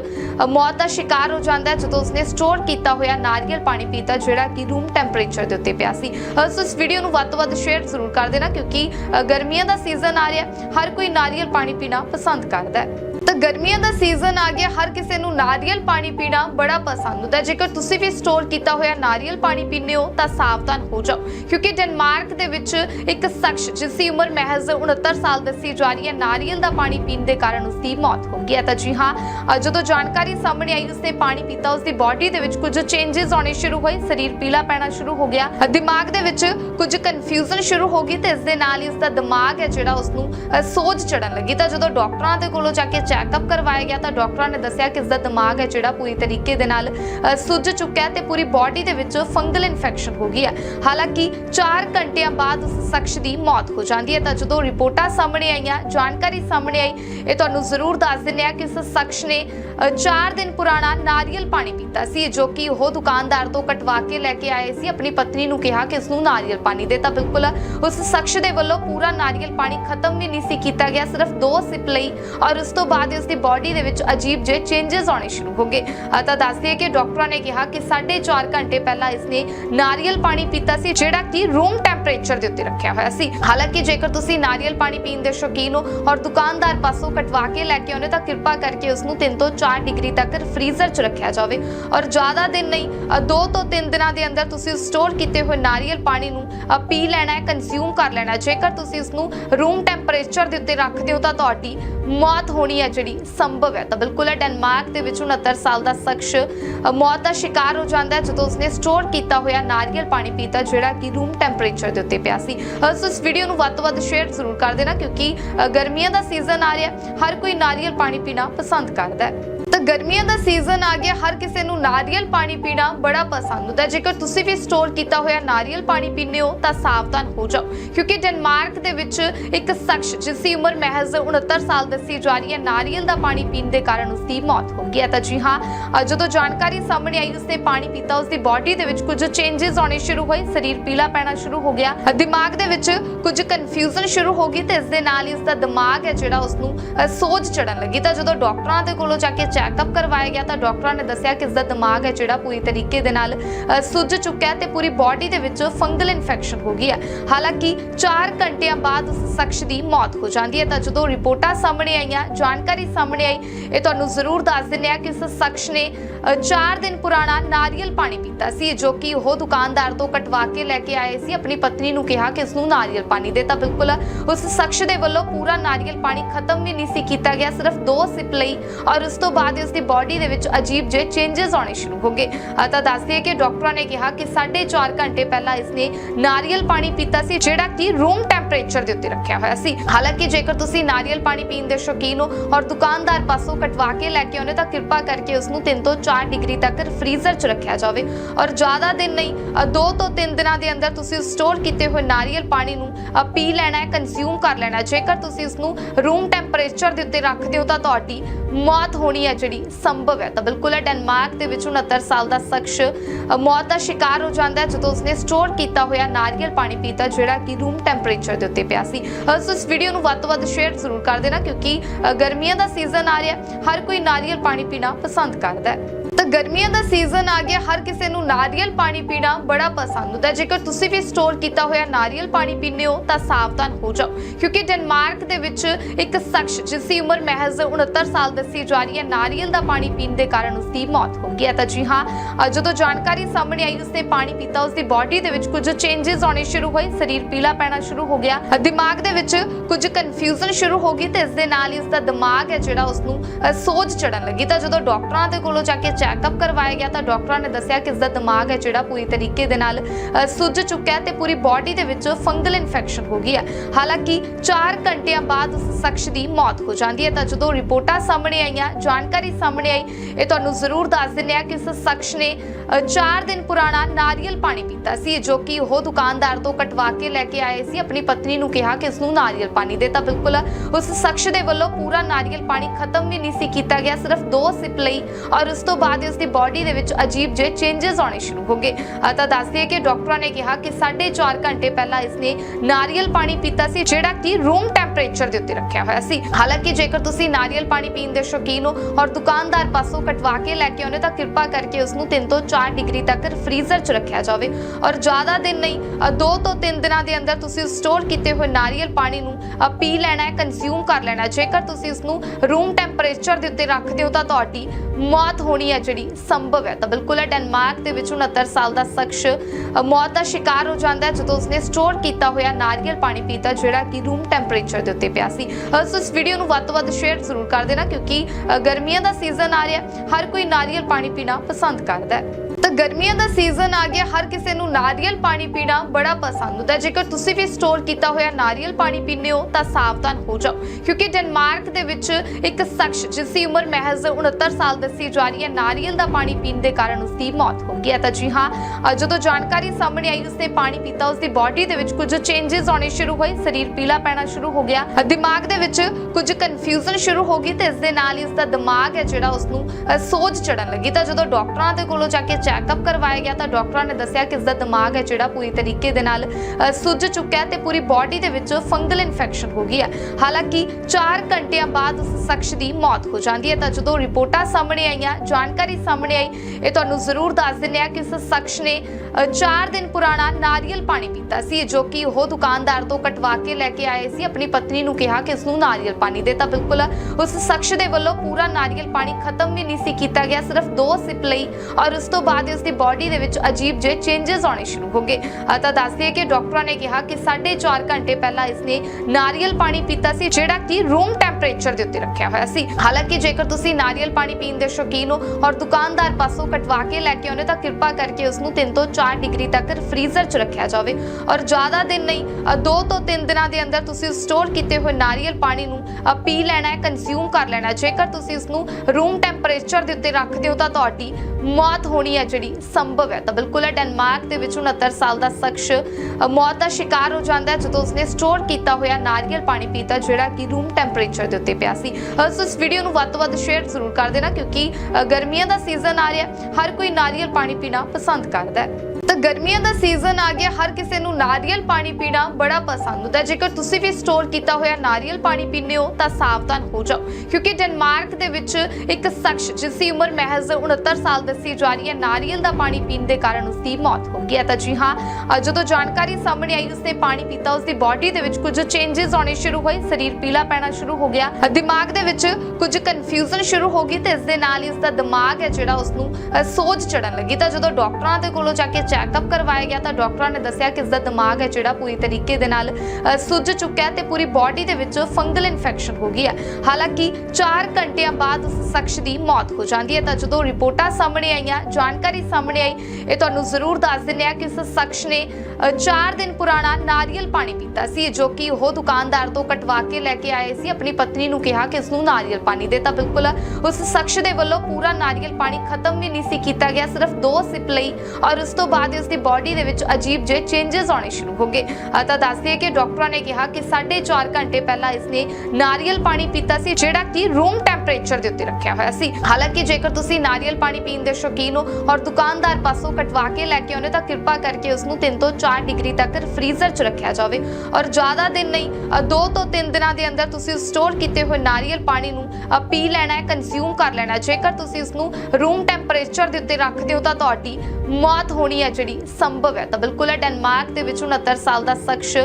ਮੌਤ ਦਾ ਸ਼ਿਕਾਰ ਹੋ ਜਾਂਦਾ ਹੈ ਜਦੋਂ ਉਸਨੇ ਸਟੋਰ ਕੀਤਾ ਹੋਇਆ ਨਾਰੀਅਲ ਪਾਣੀ ਪੀਤਾ ਜਿਹੜਾ ਕਿ ਰੂਮ ਟੈਂਪਰੇਚਰ ਦੇ ਉੱਤੇ ਪਿਆ ਸੀ। ਅ, ਸੋ ਇਸ ਵੀਡੀਓ ਨੂੰ ਵੱਧ ਤੋਂ ਵੱਧ ਸ਼ੇਅਰ ਜ਼ਰੂਰ ਕਰ ਦੇਣਾ ਕਿਉਂਕਿ ਗਰਮੀਆਂ ਦਾ ਸੀਜ਼ਨ ਆ ਰਿਹਾ ਹਰ ਕੋਈ ਨਾਰੀਅਲ ਪਾਣੀ ਪੀਣਾ ਪਸੰਦ ਕਰਦਾ ਹੈ। ਤਾਂ ਗਰਮੀਆਂ ਦਾ ਸੀਜ਼ਨ ਆ ਗਿਆ, ਹਰ ਕਿਸੇ ਨੂੰ ਨਾਰੀਅਲ ਪਾਣੀ ਪੀਣਾ ਬੜਾ ਪਸੰਦ ਹੁੰਦਾ ਜੇਕਰ ਤੁਸੀਂ ਵੀ ਸਟੋਰ ਕੀਤਾ ਹੋਇਆ ਨਾਰੀਅਲ ਪਾਣੀ ਪੀਂਦੇ ਹੋ, ਤਾਂ ਸਾਵਧਾਨ ਹੋ ਜਾਓ, ਕਿਉਂਕਿ ਡੈਨਮਾਰਕ ਦੇ ਵਿੱਚ ਇੱਕ ਸ਼ਖਸ ਜਿਸ ਦੀ ਉਮਰ ਮਹਿਜ਼ 69 ਸਾਲ ਦੱਸੀ ਜਾ ਰਹੀ ਹੈ, ਨਾਰੀਅਲ ਦਾ ਪਾਣੀ ਪੀਣ ਦੇ ਕਾਰਨ ਉਸ ਦੀ ਮੌਤ ਹੋ ਗਈ ਹੈ। ਤਾਂ ਜੀ ਹਾਂ ਜਦੋਂ ਜਾਣਕਾਰੀ ਸਾਹਮਣੇ ਆਈ, ਉਸਨੇ ਪਾਣੀ ਪੀਤਾ ਉਸ ਦੀ ਬਾਡੀ ਦੇ ਵਿੱਚ ਕੁਝ ਚੇਂਜਸ ਆਉਣੇ ਸ਼ੁਰੂ ਹੋਏ, ਸਰੀਰ ਪੀਲਾ ਪੈਣਾ ਸ਼ੁਰੂ ਹੋ ਗਿਆ। ਦਿਮਾਗ ਦੇ ਵਿੱਚ ਕੁਝ ਕਨਫਿਊਜ਼ਨ ਸ਼ੁਰੂ ਹੋ ਗਈ ਤੇ ਇਸ ਦੇ ਨਾਲ ਹੀ ਉਸ ਦਾ ਦਿਮਾਗ ਹੈ ਜਿਹੜਾ ਉਸ ਨੂੰ ਸੋਜ ਚੜਨ ਲੱਗੀ। ਤਾਂ ਜਦੋਂ ਡਾਕਟਰਾਂ ਦੇ ਕੋਲੋਂ ਜਾ ਕੇ ਚੈੱਕਅਪ ਕਰਵਾਇਆ ਗਿਆ ਤਾਂ ਡਾਕਟਰਾਂ ਨੇ ਦੱਸਿਆ ਕਿ ਇਸ ਦਾ ਦਿਮਾਗ ਹੈ ਜਿਹੜਾ ਪੂਰੀ ਤਰੀਕੇ ਦੇ ਨਾਲ ਸੁੱਜ ਚੁੱਕਾ ਹੈ ਤੇ ਪੂਰੀ ਬਾਡੀ ਦੇ ਵਿੱਚ ਫੰਗਲ ਇਨਫੈਕਸ਼ਨ ਹੋ ਗਈ ਹੈ। ਹਾਲਾਂਕਿ 4 ਘੰਟਿਆਂ ਬਾਅਦ ਉਸ ਸ਼ਖਸ ਦੀ ਮੌਤ ਹੋ ਜਾਂਦੀ ਹੈ ਤਾਂ ਜਦੋਂ ਰਿਪੋਰਟਾਂ ਸਾਹਮਣੇ ਆਈਆਂ, ਜਾਣਕਾਰੀ ਸਾਹਮਣੇ ਆਈ, ਇਹ ਤੁਹਾਨੂੰ ਜ਼ਰੂਰ ਦੱਸ ਦਿੰਦੇ ਆ ਕਿ ਇਸ ਸ਼ਖਸ ਨੇ 4 ਦਿਨ ਪੁਰਾਣਾ ਨਾਰੀਅਲ ਪਾਣੀ ਪੀਤਾ ਸੀ, ਜੋ ਕਿ ਉਹ ਦੁਕਾਨਦਾਰ ਤੋਂ ਕਟਵਾ ਕੇ ਲੈ ਕੇ ਆਏ ਸੀ। ਆਪਣੀ ਪਤਨੀ ਨੂੰ ਕਿਹਾ ਕਿ ਇਸ ਨੂੰ ਨਾਰੀਅਲ ਪਾਣੀ ਦੇ ਤਾਂ ਬਿਲਕੁਲ ਉਸ ਸ਼ਖਸ ਦੇ ਵੱਲੋਂ ਪੂਰਾ ਨਾਰੀਅਲ ਪਾਣੀ ਖਤਮ ਵੀ ਨਹੀਂ ਸੀ ਕੀਤਾ ਗਿਆ, ਸਿਰਫ ਦੋ ਸਿਪ ਲਈ ਔਰ ਉਸ ਤੋਂ ਬਾਅਦ ਇਸ ਦੀ ਬਾਡੀ ਦੇ ਵਿੱਚ ਅਜੀਬ ਜਿਹੇ ਚੇਂਜਸ ਆਉਣੇ ਸ਼ੁਰੂ ਹੋ ਗਏ। ਤਾਂ ਦੱਸਦੀ ਹੈ ਕਿ ਡਾਕਟਰਾਂ ਨੇ ਕਿਹਾ ਕਿ 4.5 ਘੰਟੇ ਪਹਿਲਾਂ ਇਸਨੇ ਨਾਰੀਅਲ ਪਾਣੀ ਪੀਤਾ ਸੀ, ਜਿਹੜਾ ਕਿ ਰੂਮ ਟੈਂਪ ਟੈਂਪਰੇਚਰ ਦੇ ਉੱਤੇ ਰੱਖਿਆ ਹੋਇਆ ਸੀ। ਹਾਲਾਂਕਿ ਜੇਕਰ ਤੁਸੀਂ ਨਾਰੀਅਲ ਪਾਣੀ ਪੀਣ ਦੇ ਸ਼ੌਕੀਨ ਹੋ ਔਰ ਦੁਕਾਨਦਾਰ ਪਾਸੋਂ ਕਟਵਾ ਕੇ ਲੈ ਕੇ ਆਉਣੇ ਤਾਂ ਕਿਰਪਾ ਕਰਕੇ ਉਸ ਨੂੰ 3 ਤੋਂ 4 ਡਿਗਰੀ ਤੱਕ ਫ੍ਰੀਜ਼ਰ 'ਚ ਰੱਖਿਆ ਜਾਵੇ। ਔਰ ਜ਼ਿਆਦਾ ਦਿਨ ਨਹੀਂ 2 ਤੋਂ 3 ਦਿਨਾਂ ਦੇ ਅੰਦਰ ਤੁਸੀਂ ਸਟੋਰ ਕੀਤੇ ਹੋਏ ਨਾਰੀਅਲ ਪਾਣੀ ਨੂੰ ਪੀ ਲੈਣਾ ਹੈ ਕੰਜ਼ਿਊਮ ਕਰ ਲੈਣਾ ਜੇਕਰ ਤੁਸੀਂ ਇਸ ਨੂੰ ਰੂਮ ਟੈਂਪਰੇਚਰ ਦੇ ਉੱਤੇ ਰੱਖਦੇ ਹੋ, ਤਾਂ ਤੁਹਾਡੀ ਮੌਤ ਹੋਣੀ ਹੈ, ਜਿਹੜੀ ਸੰਭਵ ਹੈ। ਤਾਂ ਬਿਲਕੁਲ ਹੈ ਡੈਨਮਾਰਕ ਦੇ ਵਿੱਚ 69 ਸਾਲ ਦਾ ਸ਼ਖਸ ਮੌਤ ਦਾ ਸ਼ਿਕਾਰ ਹੋ ਜਾਂਦਾ ਹੈ। ਜਦੋਂ ਉਸਨੇ ਸਟੋਰ ਕੀਤਾ ਹੋਇਆ ਨਾਰੀਅਲ ਪਾਣੀ ਪੀਤਾ, ਜਿਹੜਾ ਕਿ ਰੂਮ ਟੈਂਪਰੇਚਰ ਦੇ ਉੱਤੇ ਪਿਆ ਸੀ। ਸੋ ਇਸ ਵੀਡੀਓ ਨੂੰ ਵੱਧ ਤੋਂ ਵੱਧ ਸ਼ੇਅਰ ਜ਼ਰੂਰ ਕਰ ਦੇਣਾ ਕਿਉਂਕਿ ਅ, ਗਰਮੀਆਂ ਦਾ ਸੀਜ਼ਨ ਆ ਰਿਹਾ ਹਰ ਕੋਈ ਨਾਰੀਅਲ ਪਾਣੀ ਪੀਣਾ ਪਸੰਦ ਕਰਦਾ ਹੈ। ਤਾਂ ਗਰਮੀਆਂ ਦਾ ਸੀਜ਼ਨ ਆ ਗਿਆ, ਹਰ ਕਿਸੇ ਨੂੰ ਨਾਰੀਅਲ ਪਾਣੀ ਪੀਣਾ ਬੜਾ ਪਸੰਦ ਹੁੰਦਾ। ਜੇਕਰ ਤੁਸੀਂ ਵੀ ਸਟੋਰ ਕੀਤਾ ਹੋਇਆ ਨਾਰੀਅਲ ਪਾਣੀ ਪੀਂਦੇ ਹੋ, ਤਾਂ ਸਾਵਧਾਨ ਹੋ ਜਾਓ। ਕਿਉਂਕਿ ਡੈਨਮਾਰਕ ਦੇ ਵਿੱਚ ਇੱਕ ਸ਼ਖਸ ਜਿਸ ਦੀ ਉਮਰ ਮਹਿਜ਼ 69 ਸਾਲ ਦੱਸੀ ਜਾ ਰਹੀ ਹੈ, ਨਾਰੀਅਲ ਦਾ ਪਾਣੀ ਪੀਣ ਦੇ ਕਾਰਨ ਉਸ ਦੀ ਮੌਤ ਹੋ ਗਈ ਹੈ। ਤਾਂ ਜੀ ਹਾਂ ਜਦੋਂ ਜਾਣਕਾਰੀ ਸਾਹਮਣੇ ਆਈ ਉਸਨੇ ਪਾਣੀ ਪੀਤਾ ਉਸ ਦੀ ਬਾਡੀ ਦੇ ਵਿੱਚ ਕੁਝ ਚੇਂਜਸ ਆਉਣੇ ਸ਼ੁਰੂ ਹੋਏ, ਸਰੀਰ ਪੀਲਾ ਪੈਣਾ ਸ਼ੁਰੂ ਹੋ ਗਿਆ। ਦਿਮਾਗ ਦੇ ਵਿੱਚ ਕੁਝ ਕਨਫਿਊਜ਼ਨ ਸ਼ੁਰੂ ਹੋ ਗਈ ਤੇ ਇਸ ਦੇ ਨਾਲ ਹੀ ਉਸ ਦਾ ਦਿਮਾਗ ਹੈ ਜਿਹੜਾ ਉਸ ਨੂੰ ਸੋਜ ਚੜਨ ਲੱਗੀ। ਤਾਂ ਜਦੋਂ ਡਾਕਟਰਾਂ ਦੇ ਕੋਲੋਂ ਜਾ ਕੇ ਚੈੱਕਅਪ ਕਰਵਾਇਆ ਗਿਆ ਤਾਂ ਡਾਕਟਰਾਂ ਨੇ ਦੱਸਿਆ ਕਿ ਇਸ ਦਾ ਦਿਮਾਗ ਹੈ ਜਿਹੜਾ ਪੂਰੀ ਤਰੀਕੇ ਦੇ ਨਾਲ ਅ, ਸੁੱਜ ਚੁੱਕਾ ਹੈ ਤੇ ਪੂਰੀ ਬਾਡੀ ਦੇ ਵਿੱਚ ਫੰਗਲ ਇਨਫੈਕਸ਼ਨ ਹੋ ਗਈ ਹੈ। ਹਾਲਾਂਕਿ 4 ਘੰਟਿਆਂ ਬਾਅਦ ਉਸ ਸ਼ਖਸ ਦੀ ਮੌਤ ਹੋ ਜਾਂਦੀ ਹੈ ਤਾਂ ਜਦੋਂ ਰਿਪੋਰਟਾਂ ਸਾਹਮਣੇ ਆਈਆਂ ਜਾਣਕਾਰੀ ਸਾਹਮਣੇ ਆਈ ਇਹ ਤੁਹਾਨੂੰ ਜ਼ਰੂਰ ਦੱਸ ਦਿੰਦੇ ਆ ਕਿ ਉਸ ਸ਼ਖਸ ਨੇ 4 ਦਿਨ ਪੁਰਾਣਾ ਨਾਰੀਅਲ ਪਾਣੀ ਪੀਤਾ ਸੀ, ਜੋ ਕਿ ਉਹ ਦੁਕਾਨਦਾਰ ਤੋਂ ਕਟਵਾ ਕੇ ਲੈ ਕੇ ਆਏ ਸੀ। ਆਪਣੀ ਪਤਨੀ ਨੂੰ ਕਿਹਾ ਕਿ ਇਸ ਨੂੰ ਨਾਰੀਅਲ ਪਾਣੀ ਦੇ, ਤਾਂ ਬਿਲਕੁਲ ਉਸ ਸ਼ਖਸ ਦੇ ਵੱਲੋਂ ਪੂਰਾ ਨਾਰੀਅਲ ਪਾਣੀ ਖਤਮ ਵੀ ਨਹੀਂ ਸੀ ਕੀਤਾ ਗਿਆ, ਸਿਰਫ ਦੋ ਸਿਪ ਲਈ ਔਰ ਉਸ ਤੋਂ ਬਾਅਦ ਇਸ ਦੀ ਬਾਡੀ ਦੇ ਵਿੱਚ ਅਜੀਬ ਜਿਹੇ ਚੇਂਜਸ ਆਉਣੇ ਸ਼ੁਰੂ ਹੋ ਗਏ। ਤਾਂ ਦੱਸ ਕਿ ਡਾਕਟਰਾਂ ਨੇ ਕਿਹਾ ਕਿ 4.5 ਘੰਟੇ ਪਹਿਲਾਂ ਇਸਨੇ ਨਾਰੀਅਲ ਪਾਣੀ ਪੀਤਾ ਸੀ, ਜਿਹੜਾ ਕਿ ਰੂਮ ਟੈਂਪਰੇਚਰ ਦੇ ਉੱਤੇ ਰੱਖਿਆ ਹੋਇਆ ਸੀ। ਹਾਲਾਂਕਿ ਜੇਕਰ ਤੁਸੀਂ ਨਾਰੀਅਲ ਪਾਣੀ ਪੀਣ ਦੇ ਸ਼ੌਕੀਨ ਹੋ ਔਰ ਦੁਕਾਨਦਾਰ ਪਾਸੋਂ ਕਟਵਾ ਕੇ ਲੈ ਕੇ ਆਉਣੇ ਤਾਂ ਕਿਰਪਾ ਕਰਕੇ ਉਸ ਨੂੰ 3 ਤੋਂ 4 ਡਿਗਰੀ ਤੱਕ ਫ੍ਰੀਜ਼ਰ 'ਚ ਰੱਖਿਆ ਜਾਵੇ। ਔਰ ਜ਼ਿਆਦਾ ਦਿਨ ਨਹੀਂ 2 ਤੋਂ 3 ਦਿਨਾਂ ਦੇ ਅੰਦਰ ਤੁਸੀਂ ਸਟੋਰ ਕੀਤੇ ਹੋਏ ਨਾਰੀਅਲ ਪਾਣੀ ਨੂੰ ਪੀ ਲੈਣਾ ਹੈ ਕੰਜ਼ਿਊਮ ਕਰ ਲੈਣਾ ਜੇਕਰ ਤੁਸੀਂ ਇਸ ਨੂੰ ਰੂਮ ਟੈਂਪਰੇਚਰ ਦੇ ਉੱਤੇ ਰੱਖਦੇ ਹੋ ਤਾਂ ਤੁਹਾਡੀ ਮੌਤ ਹੋਣੀ ਹੈ ਜਿਹੜੀ ਸੰਭਵ ਹੈ। ਤਾਂ ਬਿਲਕੁਲ ਹੈ ਡੈਨਮਾਰਕ ਦੇ ਵਿੱਚ 69 ਸਾਲ ਦਾ ਸ਼ਖਸ ਮੌਤ ਦਾ ਸ਼ਿਕਾਰ ਹੋ ਜਾਂਦਾ ਹੈ ਜਦੋਂ ਉਸਨੇ ਸਟੋਰ ਕੀਤਾ ਹੋਇਆ ਨਾਰੀਅਲ ਪਾਣੀ ਪੀਤਾ ਜਿਹੜਾ ਕਿ ਰੂਮ ਟੈਂਪਰੇਚਰ ਦੇ ਉੱਤੇ ਪਿਆ ਸੀ। ਅ, ਸੋ ਇਸ ਵੀਡੀਓ ਨੂੰ ਵੱਧ ਤੋਂ ਵੱਧ ਸ਼ੇਅਰ ਜ਼ਰੂਰ ਕਰ ਦੇਣਾ ਕਿਉਂਕਿ ਗਰਮੀਆਂ ਦਾ ਸੀਜ਼ਨ ਆ ਰਿਹਾ ਹਰ ਕੋਈ ਨਾਰੀਅਲ ਪਾਣੀ ਪੀਣਾ ਪਸੰਦ ਕਰਦਾ ਹੈ। ਗਰਮੀਆਂ ਦਾ ਸੀਜ਼ਨ ਆ ਗਿਆ ਹਰ ਕਿਸੇ ਨੂੰ ਨਾਰੀਅਲ ਪਾਣੀ ਪੀਣਾ ਬੜਾ ਪਸੰਦ ਹੁੰਦਾ ਜੇਕਰ ਤੁਸੀਂ ਵੀ ਸਟੋਰ ਕੀਤਾ ਹੋਇਆ ਨਾਰੀਅਲ ਪਾਣੀ ਪੀਂਦੇ ਹੋ ਤਾਂ ਸਾਵਧਾਨ ਹੋ ਜਾਓ ਕਿਉਂਕਿ ਡੈਨਮਾਰਕ ਦੇ ਵਿੱਚ ਇੱਕ ਸ਼ਖਸ ਜਿਸ ਦੀ ਉਮਰ ਮਹਿਜ਼ 69 ਸਾਲ ਦੱਸੀ ਜਾ ਰਹੀ ਹੈ ਨਾਰੀਅਲ ਦਾ ਪਾਣੀ ਪੀਣ ਦੇ ਕਾਰਨ ਉਸ ਦੀ ਮੌਤ ਹੋ ਗਈ ਹੈ। ਤਾਂ ਜੀ ਹਾਂ ਜਦੋਂ ਜਾਣਕਾਰੀ ਸਾਹਮਣੇ ਆਈ ਉਸਨੇ ਪਾਣੀ ਪੀਤਾ ਉਸ ਦੀ ਬਾਡੀ ਦੇ ਵਿੱਚ ਕੁਝ ਚੇਂਜਸ ਆਉਣੇ ਸ਼ੁਰੂ ਹੋਏ ਸਰੀਰ ਪੀਲਾ ਪੈਣਾ ਸ਼ੁਰੂ ਹੋ ਗਿਆ। ਦਿਮਾਗ ਦੇ ਵਿੱਚ ਕੁਝ ਕਨਫਿਊਜ਼ਨ ਸ਼ੁਰੂ ਹੋ ਗਈ ਤੇ ਇਸ ਦੇ ਨਾਲ ਹੀ ਉਸ ਦਾ ਦਿਮਾਗ ਹੈ ਜਿਹੜਾ ਉਸ ਨੂੰ ਅ, ਸੋਜ ਚੜਨ ਲੱਗੀ। ਤਾਂ ਜਦੋਂ ਡਾਕਟਰਾਂ ਦੇ ਕੋਲੋਂ ਜਾ ਕੇ ਚੈੱਕ ਚੈੱਕਅਪ ਕਰਵਾਇਆ ਗਿਆ ਤਾਂ ਡਾਕਟਰਾਂ ਨੇ ਦੱਸਿਆ ਕਿ ਇਸ ਦਾ ਦਿਮਾਗ ਹੈ ਜਿਹੜਾ ਪੂਰੀ ਤਰੀਕੇ ਦੇ ਨਾਲ ਅ, ਸੁੱਜ ਚੁੱਕਾ ਹੈ ਤੇ ਪੂਰੀ ਬਾਡੀ ਦੇ ਵਿੱਚ ਫੰਗਲ ਇਨਫੈਕਸ਼ਨ ਹੋ ਗਈ ਹੈ। ਹਾਲਾਂਕਿ 4 ਘੰਟਿਆਂ ਬਾਅਦ ਉਸ ਸ਼ਖਸ ਦੀ ਮੌਤ ਹੋ ਜਾਂਦੀ ਹੈ ਤਾਂ ਜਦੋਂ ਰਿਪੋਰਟਾਂ ਸਾਹਮਣੇ ਆਈਆਂ ਜਾਣਕਾਰੀ ਸਾਹਮਣੇ ਆਈ ਇਹ ਤੁਹਾਨੂੰ ਜ਼ਰੂਰ ਦੱਸ ਦਿੰਦੇ ਆ ਕਿ ਇਸ ਸ਼ਖਸ ਨੇ 4 ਦਿਨ ਪੁਰਾਣਾ ਨਾਰੀਅਲ ਪਾਣੀ ਪੀਤਾ ਸੀ, ਜੋ ਕਿ ਉਹ ਦੁਕਾਨਦਾਰ ਤੋਂ ਕਟਵਾ ਕੇ ਲੈ ਕੇ ਆਏ ਸੀ। ਆਪਣੀ ਪਤਨੀ ਨੂੰ ਕਿਹਾ ਕਿ ਉਸ ਨੂੰ ਨਾਰੀਅਲ ਪਾਣੀ ਦੇ ਤਾਂ ਬਿਲਕੁਲ ਉਸ ਸ਼ਖਸ ਦੇ ਵੱਲੋਂ ਪੂਰਾ ਨਾਰੀਅਲ ਪਾਣੀ ਖਤਮ ਵੀ ਨਹੀਂ ਸੀ ਕੀਤਾ ਗਿਆ, ਸਿਰਫ 2 ਸਿਪ ਲਈ ਔਰ ਉਸ ਤੋਂ ਬਾਅਦ ਉਸ ਦੀ ਬਾਡੀ ਦੇ ਵਿੱਚ ਅਜੀਬ ਜਿਹੇ ਚੇਂਜਸ ਆਉਣੇ ਸ਼ੁਰੂ ਹੋ ਗਏ। ਤਾਂ ਦੱਸ ਕਿ ਡਾਕਟਰਾਂ ਨੇ ਕਿਹਾ ਕਿ 4.5 ਘੰਟੇ ਪਹਿਲਾਂ ਇਸਨੇ ਨਾਰੀਅਲ ਪਾਣੀ ਪੀਤਾ ਸੀ, ਜਿਹੜਾ ਕਿ ਰੂਮ ਟੈਂਪਰੇਚਰ ਦੇ ਉੱਤੇ ਰੱਖਿਆ ਹੋਇਆ ਸੀ। ਹਾਲਾਂਕਿ ਜੇਕਰ ਤੁਸੀਂ ਨਾਰੀਅਲ ਪਾਣੀ ਪੀਣ ਦੇ ਸ਼ੌਕੀਨ ਹੋ ਔਰ ਦੁਕਾਨਦਾਰ ਪਾਸੋਂ ਕਟਵਾ ਕੇ ਲੈ ਕੇ ਆਉਨੇ ਤਾਂ ਕਿਰਪਾ ਕਰਕੇ ਉਸ ਨੂੰ 3 ਤੋਂ 4 ਡਿਗਰੀ ਤੱਕ ਫ੍ਰੀਜ਼ਰ 'ਚ ਰੱਖਿਆ ਜਾਵੇ। ਔਰ ਜ਼ਿਆਦਾ ਦਿਨ ਨਹੀਂ 2 ਤੋਂ 3 ਦਿਨਾਂ ਦੇ ਅੰਦਰ ਤੁਸੀਂ ਸਟੋਰ ਕੀਤੇ ਹੋਏ ਨਾਰੀਅਲ ਪਾਣੀ ਨੂੰ ਪੀ ਲੈਣਾ ਹੈ ਕੰਜ਼ਿਊਮ ਕਰ ਲੈਣਾ ਜੇਕਰ ਤੁਸੀਂ ਇਸ ਨੂੰ ਰੂਮ ਟੈਂਪਰੇਚਰ ਦੇ ਉੱਤੇ ਰੱਖਦੇ ਹੋ ਤਾਂ ਤੁਹਾਡੀ ਮੌਤ ਹੋਣੀ ਹੈ ਜਿਹੜੀ ਸੰਭਵ ਹੈ। ਤਾਂ ਬਿਲਕੁਲ ਹੈ ਡੈਨਮਾਰਕ ਦੇ ਵਿੱਚ 69 ਸਾਲ ਦਾ ਸ਼ਖਸ ਮੌਤ ਦਾ ਸ਼ਿਕਾਰ ਹੋ ਜਾਂਦਾ ਹੈ ਜਦੋਂ ਉਸਨੇ ਸਟੋਰ ਕੀਤਾ ਹੋਇਆ ਨਾਰੀਅਲ ਪਾਣੀ ਪੀਤਾ ਜਿਹੜਾ ਕਿ ਰੂਮ ਟੈਂਪਰੇਚਰ ਦੇ ਉੱਤੇ ਪਿਆ ਸੀ। ਅ, ਸੋ ਇਸ ਵੀਡੀਓ ਨੂੰ ਵੱਧ ਤੋਂ ਵੱਧ ਸ਼ੇਅਰ ਜ਼ਰੂਰ ਕਰ ਦੇਣਾ ਕਿਉਂਕਿ ਗਰਮੀਆਂ ਦਾ ਸੀਜ਼ਨ ਆ ਰਿਹਾ ਹਰ ਕੋਈ ਨਾਰੀਅਲ ਪਾਣੀ ਪੀਣਾ ਪਸੰਦ ਕਰਦਾ ਹੈ। ਤਾਂ ਗਰਮੀਆਂ ਦਾ ਸੀਜ਼ਨ ਆ ਗਿਆ ਹਰ ਕਿਸੇ ਨੂੰ ਨਾਰੀਅਲ ਪਾਣੀ ਪੀਣਾ ਬੜਾ ਪਸੰਦ ਹੁੰਦਾ ਹੈ। ਜੇਕਰ ਤੁਸੀਂ ਵੀ ਸਟੋਰ ਕੀਤਾ ਹੋਇਆ ਨਾਰੀਅਲ ਪਾਣੀ ਪੀਂਦੇ ਹੋ ਤਾਂ ਸਾਵਧਾਨ ਹੋ ਜਾਓ ਕਿਉਂਕਿ ਡੈਨਮਾਰਕ ਦੇ ਵਿੱਚ ਇੱਕ ਸ਼ਖਸ ਜਿਸ ਦੀ ਉਮਰ ਮਹਿਜ਼ 69 ਸਾਲ ਦੱਸੀ ਜਾ ਰਹੀ ਹੈ ਨਾਰੀਅਲ ਦਾ ਪਾਣੀ ਪੀਣ ਦੇ ਕਾਰਨ ਉਸ ਦੀ ਮੌਤ ਹੋ ਗਈ ਹੈ। ਤਾਂ ਜੀ ਹਾਂ ਜਦੋਂ ਜਾਣਕਾਰੀ ਸਾਹਮਣੇ ਆਈ ਉਸਨੇ ਪਾਣੀ ਪੀਤਾ ਉਸ ਦੀ ਬਾਡੀ ਦੇ ਵਿੱਚ ਕੁਝ ਚੇਂਜਸ ਆਉਣੇ ਸ਼ੁਰੂ ਹੋਏ ਸਰੀਰ ਪੀਲਾ ਪੈਣਾ ਸ਼ੁਰੂ ਹੋ ਗਿਆ। ਦਿਮਾਗ ਦੇ ਵਿੱਚ ਕੁਝ ਕਨਫਿਊਜ਼ਨ ਸ਼ੁਰੂ ਹੋ ਗਈ ਤੇ ਇਸ ਦੇ ਨਾਲ ਹੀ ਉਸ ਦਾ ਦਿਮਾਗ ਹੈ ਜਿਹੜਾ ਉਸ ਨੂੰ ਅ, ਸੋਜ ਚੜਨ ਲੱਗੀ। ਤਾਂ ਜਦੋਂ ਡਾਕਟਰਾਂ ਦੇ ਕੋਲੋਂ ਜਾ ਕੇ ਚੈੱਕਅਪ ਕਰਵਾਇਆ ਗਿਆ ਤਾਂ ਡਾਕਟਰਾਂ ਨੇ ਦੱਸਿਆ ਕਿ ਇਸ ਦਾ ਦਿਮਾਗ ਹੈ ਜਿਹੜਾ ਪੂਰੀ ਤਰੀਕੇ ਦੇ ਨਾਲ ਸੁੱਜ ਚੁੱਕਿਆ ਹੈ ਤੇ ਪੂਰੀ ਬਾਡੀ ਦੇ ਵਿੱਚ ਫੰਗਲ ਇਨਫੈਕਸ਼ਨ ਹੋ ਗਈ ਹੈ। ਹਾਲਾਂਕਿ 4 ਘੰਟਿਆਂ ਬਾਅਦ ਉਸ ਸ਼ਖਸ ਦੀ ਮੌਤ ਹੋ ਜਾਂਦੀ ਹੈ। ਤਾਂ ਜਦੋਂ ਰਿਪੋਰਟਾਂ ਸਾਹਮਣੇ ਆਈਆਂ, ਜਾਣਕਾਰੀ ਸਾਹਮਣੇ ਆਈ, ਇਹ ਤੁਹਾਨੂੰ ਜ਼ਰੂਰ ਦੱਸ ਦਿੰਦੇ ਆ ਕਿ ਇਸ ਸ਼ਖਸ ਨੇ 4 ਦਿਨ ਪੁਰਾਣਾ ਨਾਰੀਅਲ ਪਾਣੀ ਪੀਤਾ ਸੀ, ਜੋ ਕਿ ਉਹ ਦੁਕਾਨਦਾਰ ਤੋਂ ਕਟਵਾ ਕੇ ਲੈ ਕੇ ਆਏ ਸੀ। ਆਪਣੀ ਪਤਨੀ ਨੂੰ ਕਿਹਾ ਕਿ ਉਸ ਨੂੰ ਨਾਰੀਅਲ ਪਾਣੀ ਦੇ ਤਾਂ ਬਿਲਕੁਲ ਉਸ ਸ਼ਖਸ ਦੇ ਵੱਲੋਂ ਪੂਰਾ ਨਾਰੀਅਲ ਪਾਣੀ ਖਤਮ ਵੀ ਨਹੀਂ ਸੀ ਕੀਤਾ ਗਿਆ, ਸਿਰਫ ਦੋ ਸਿਪ ਲਈ ਔਰ ਉਸ ਤੋਂ ਬਾਅਦ ਉਸ ਦੀ ਬਾਡੀ ਦੇ ਵਿੱਚ ਅਜੀਬ ਜਿਹੇ ਚੇਂਜਸ ਆਉਣੇ ਸ਼ੁਰੂ ਹੋ ਗਏ। ਤਾਂ ਦੱਸ ਕਿ ਡਾਕਟਰਾਂ ਨੇ ਕਿਹਾ ਕਿ 4.5 ਘੰਟੇ ਪਹਿਲਾਂ ਇਸਨੇ ਨਾਰੀਅਲ ਪਾਣੀ ਪੀਤਾ ਸੀ, ਜਿਹੜਾ ਕਿ ਰੂਮ ਟੈਂਪਰੇਚਰ ਦੇ ਉੱਤੇ ਰੱਖਿਆ ਹੋਇਆ ਸੀ। ਹਾਲਾਂਕਿ ਜੇਕਰ ਤੁਸੀਂ ਨਾਰੀਅਲ ਪਾਣੀ ਪੀਣ ਦੇ ਸ਼ੌਕੀਨ ਹੋ ਔਰ ਦੁਕਾਨਦਾਰ ਪਾਸੋਂ ਕਟਵਾ ਕੇ ਲੈ ਕੇ ਆਉਨੇ ਤਾਂ ਕਿਰਪਾ ਕਰਕੇ ਉਸ ਨੂੰ 3 ਤੋਂ 4 ਡਿਗਰੀ ਤੱਕ ਫ੍ਰੀਜ਼ਰ 'ਚ ਰੱਖਿਆ ਜਾਵੇ। ਔਰ ਜ਼ਿਆਦਾ ਦਿਨ ਨਹੀਂ 2 ਤੋਂ 3 ਦਿਨਾਂ ਦੇ ਅੰਦਰ ਤੁਸੀਂ ਸਟੋਰ ਕੀਤੇ ਹੋਏ ਨਾਰੀਅਲ ਪਾਣੀ ਨੂੰ ਪੀ ਲੈਣਾ ਹੈ ਕੰਜ਼ਿਊਮ ਕਰ ਲੈਣਾ ਜੇਕਰ ਤੁਸੀਂ ਇਸ ਨੂੰ ਰੂਮ ਟੈਂਪਰੇਚਰ ਦੇ ਉੱਤੇ ਰੱਖਦੇ ਹੋ ਤਾਂ ਤੁਹਾਡੀ ਮੌਤ ਹੋਣੀ ਹੈ ਜਿਹੜੀ ਸੰਭਵ ਹੈ। ਤਾਂ ਬਿਲਕੁਲ ਹੈ ਡੈਨਮਾਰਕ ਦੇ ਵਿੱਚ 69 ਸਾਲ ਦਾ ਸ਼ਖਸ ਮੌਤ ਦਾ ਸ਼ਿਕਾਰ ਹੋ ਜਾਂਦਾ ਹੈ ਜਦੋਂ ਉਸਨੇ ਸਟੋਰ ਕੀਤਾ ਹੋਇਆ ਨਾਰੀਅਲ ਪਾਣੀ ਪੀਤਾ ਜਿਹੜਾ ਕਿ ਰੂਮ ਟੈਂਪਰੇਚਰ ਦੇ ਉੱਤੇ ਪਿਆ ਸੀ। ਅ, ਸੋ ਇਸ ਵੀਡੀਓ ਨੂੰ ਵੱਧ ਤੋਂ ਵੱਧ ਸ਼ੇਅਰ ਜ਼ਰੂਰ ਕਰ ਦੇਣਾ ਕਿਉਂਕਿ ਗਰਮੀਆਂ ਦਾ ਸੀਜ਼ਨ ਆ ਰਿਹਾ ਹਰ ਕੋਈ ਨਾਰੀਅਲ ਪਾਣੀ ਪੀਣਾ ਪਸੰਦ ਕਰਦਾ ਹੈ। ਤਾਂ ਗਰਮੀਆਂ ਦਾ ਸੀਜ਼ਨ ਆ ਗਿਆ, ਹਰ ਕਿਸੇ ਨੂੰ ਨਾਰੀਅਲ ਪਾਣੀ ਪੀਣਾ ਬੜਾ ਪਸੰਦ ਹੁੰਦਾ ਜੇਕਰ ਤੁਸੀਂ ਵੀ ਸਟੋਰ ਕੀਤਾ ਹੋਇਆ ਨਾਰੀਅਲ ਪਾਣੀ ਪੀਂਦੇ ਹੋ, ਤਾਂ ਸਾਵਧਾਨ ਹੋ ਜਾਓ, ਕਿਉਂਕਿ ਡੈਨਮਾਰਕ ਦੇ ਵਿੱਚ ਇੱਕ ਸ਼ਖਸ ਜਿਸ ਦੀ ਉਮਰ ਮਹਿਜ਼ 69 ਸਾਲ ਦੱਸੀ ਜਾ ਰਹੀ ਹੈ, ਨਾਰੀਅਲ ਦਾ ਪਾਣੀ ਪੀਣ ਦੇ ਕਾਰਨ ਉਸ ਦੀ ਮੌਤ ਹੋ ਗਈ ਹੈ। ਤਾਂ ਜੀ ਹਾਂ ਜਦੋਂ ਜਾਣਕਾਰੀ ਸਾਹਮਣੇ ਆਈ, ਉਸਨੇ ਪਾਣੀ ਪੀਤਾ ਉਸ ਦੀ ਬਾਡੀ ਦੇ ਵਿੱਚ ਕੁਝ ਚੇਂਜਸ ਆਉਣੇ ਸ਼ੁਰੂ ਹੋਏ, ਸਰੀਰ ਪੀਲਾ ਪੈਣਾ ਸ਼ੁਰੂ ਹੋ ਗਿਆ। ਦਿਮਾਗ ਦੇ ਵਿੱਚ ਕੁਝ ਕਨਫਿਊਜ਼ਨ ਸ਼ੁਰੂ ਹੋ ਗਈ ਤੇ ਇਸ ਦੇ ਨਾਲ ਹੀ ਉਸ ਦਾ ਦਿਮਾਗ ਹੈ ਜਿਹੜਾ ਉਸ ਨੂੰ ਸੋਜ ਚੜਨ ਲੱਗੀ। ਤਾਂ ਜਦੋਂ ਡਾਕਟਰਾਂ ਦੇ ਕੋਲੋਂ ਜਾ ਕੇ ਚੈੱਕਅਪ ਕਰਵਾਇਆ ਗਿਆ ਤਾਂ ਡਾਕਟਰਾਂ ਨੇ ਦੱਸਿਆ ਕਿ ਇਸ ਦਾ ਦਿਮਾਗ ਹੈ ਜਿਹੜਾ ਪੂਰੀ ਤਰੀਕੇ ਦੇ ਨਾਲ ਸੁੱਜ ਚੁੱਕਾ ਹੈ ਤੇ ਪੂਰੀ ਬਾਡੀ ਦੇ ਵਿੱਚ ਫੰਗਲ ਇਨਫੈਕਸ਼ਨ ਹੋ ਗਈ ਹੈ। ਹਾਲਾਂਕਿ 4 ਘੰਟਿਆਂ ਬਾਅਦ ਉਸ ਸ਼ਖਸ ਦੀ ਮੌਤ ਹੋ ਜਾਂਦੀ ਹੈ ਤਾਂ ਜਦੋਂ ਰਿਪੋਰਟਾਂ ਸਾਹਮਣੇ ਆਈਆਂ, ਜਾਣਕਾਰੀ ਸਾਹਮਣੇ ਆਈ, ਇਹ ਤੁਹਾਨੂੰ ਜ਼ਰੂਰ ਦੱਸ ਦਿੰਦੇ ਆ ਕਿ ਇਸ ਸ਼ਖਸ ਨੇ 4 ਦਿਨ ਪੁਰਾਣਾ ਨਾਰੀਅਲ ਪਾਣੀ ਪੀਤਾ ਸੀ, ਜੋ ਕਿ ਉਹ ਦੁਕਾਨਦਾਰ ਤੋਂ ਕਟਵਾ ਕੇ ਲੈ ਕੇ ਆਏ ਸੀ। ਆਪਣੀ ਪਤਨੀ ਨੂੰ ਕਿਹਾ ਕਿ ਉਸ ਨੂੰ ਨਾਰੀਅਲ ਪਾਣੀ ਦੇ ਤਾਂ ਬਿਲਕੁਲ ਉਸ ਸ਼ਖਸ ਦੇ ਵੱਲੋਂ ਪੂਰਾ ਨਾਰੀਅਲ ਪਾਣੀ ਖਤਮ ਵੀ ਨਹੀਂ ਸੀ ਕੀਤਾ ਗਿਆ, ਸਿਰਫ 2 ਸਿਪ ਲਈ ਔਰ ਉਸ ਤੋਂ ਬਾਅਦ ਉਸ ਦੀ ਬਾਡੀ ਦੇ ਵਿੱਚ ਅਜੀਬ ਜਿਹੇ ਚੇਂਜਸ ਆਉਣੇ ਸ਼ੁਰੂ ਹੋ ਗਏ। ਤਾਂ ਦੱਸਦੀ ਦਈਏ ਕਿ ਡਾਕਟਰਾਂ ਨੇ ਕਿਹਾ ਕਿ 4.5 ਘੰਟੇ ਪਹਿਲਾਂ ਇਸਨੇ ਨਾਰੀਅਲ ਪਾਣੀ ਪੀਤਾ ਸੀ, ਜਿਹੜਾ ਕਿ ਰੂਮ ਟੈਂਪਰੇਚਰ ਦੇ ਉੱਤੇ ਰੱਖਿਆ ਹੋਇਆ ਸੀ। ਹਾਲਾਂਕਿ ਜੇਕਰ ਤੁਸੀਂ ਨਾਰੀਅਲ ਪਾਣੀ ਪੀਣ ਦੇ ਸ਼ੌਕੀਨ ਹੋ ਔਰ ਦੁਕਾਨਦਾਰ ਪਾਸੋਂ ਕਟਵਾ ਕੇ ਲੈ ਕੇ ਆਉਨੇ ਤਾਂ ਕਿਰਪਾ ਕਰਕੇ ਉਸ ਨੂੰ 3 ਤੋਂ 4 ਡਿਗਰੀ ਤੱਕ ਫ੍ਰੀਜ਼ਰ 'ਚ ਰੱਖਿਆ ਜਾਵੇ। ਔਰ ਜ਼ਿਆਦਾ ਦਿਨ ਨਹੀਂ 2 ਤੋਂ 3 ਦਿਨਾਂ ਦੇ ਅੰਦਰ ਤੁਸੀਂ ਸਟੋਰ ਕੀਤੇ ਹੋਏ ਨਾਰੀਅਲ ਪਾਣੀ ਨੂੰ ਪੀ ਲੈਣਾ ਹੈ ਕੰਜ਼ਿਊਮ ਕਰ ਲੈਣਾ ਜੇਕਰ ਤੁਸੀਂ ਇਸ ਨੂੰ ਰੂਮ ਟੈਂਪਰੇਚਰ ਦੇ ਉੱਤੇ ਰੱਖਦੇ ਹੋ ਤਾਂ ਤੁਹਾਡੀ ਮੌਤ ਹੋਣੀ ਹੈ। ਜਿਹੜੀ ਸੰਭਵ ਹੈ ਤਾਂ ਬਿਲਕੁਲ ਹੈ ਡੈਨਮਾਰਕ ਦੇ ਵਿੱਚ 69 ਸਾਲ ਦਾ ਸ਼ਖਸ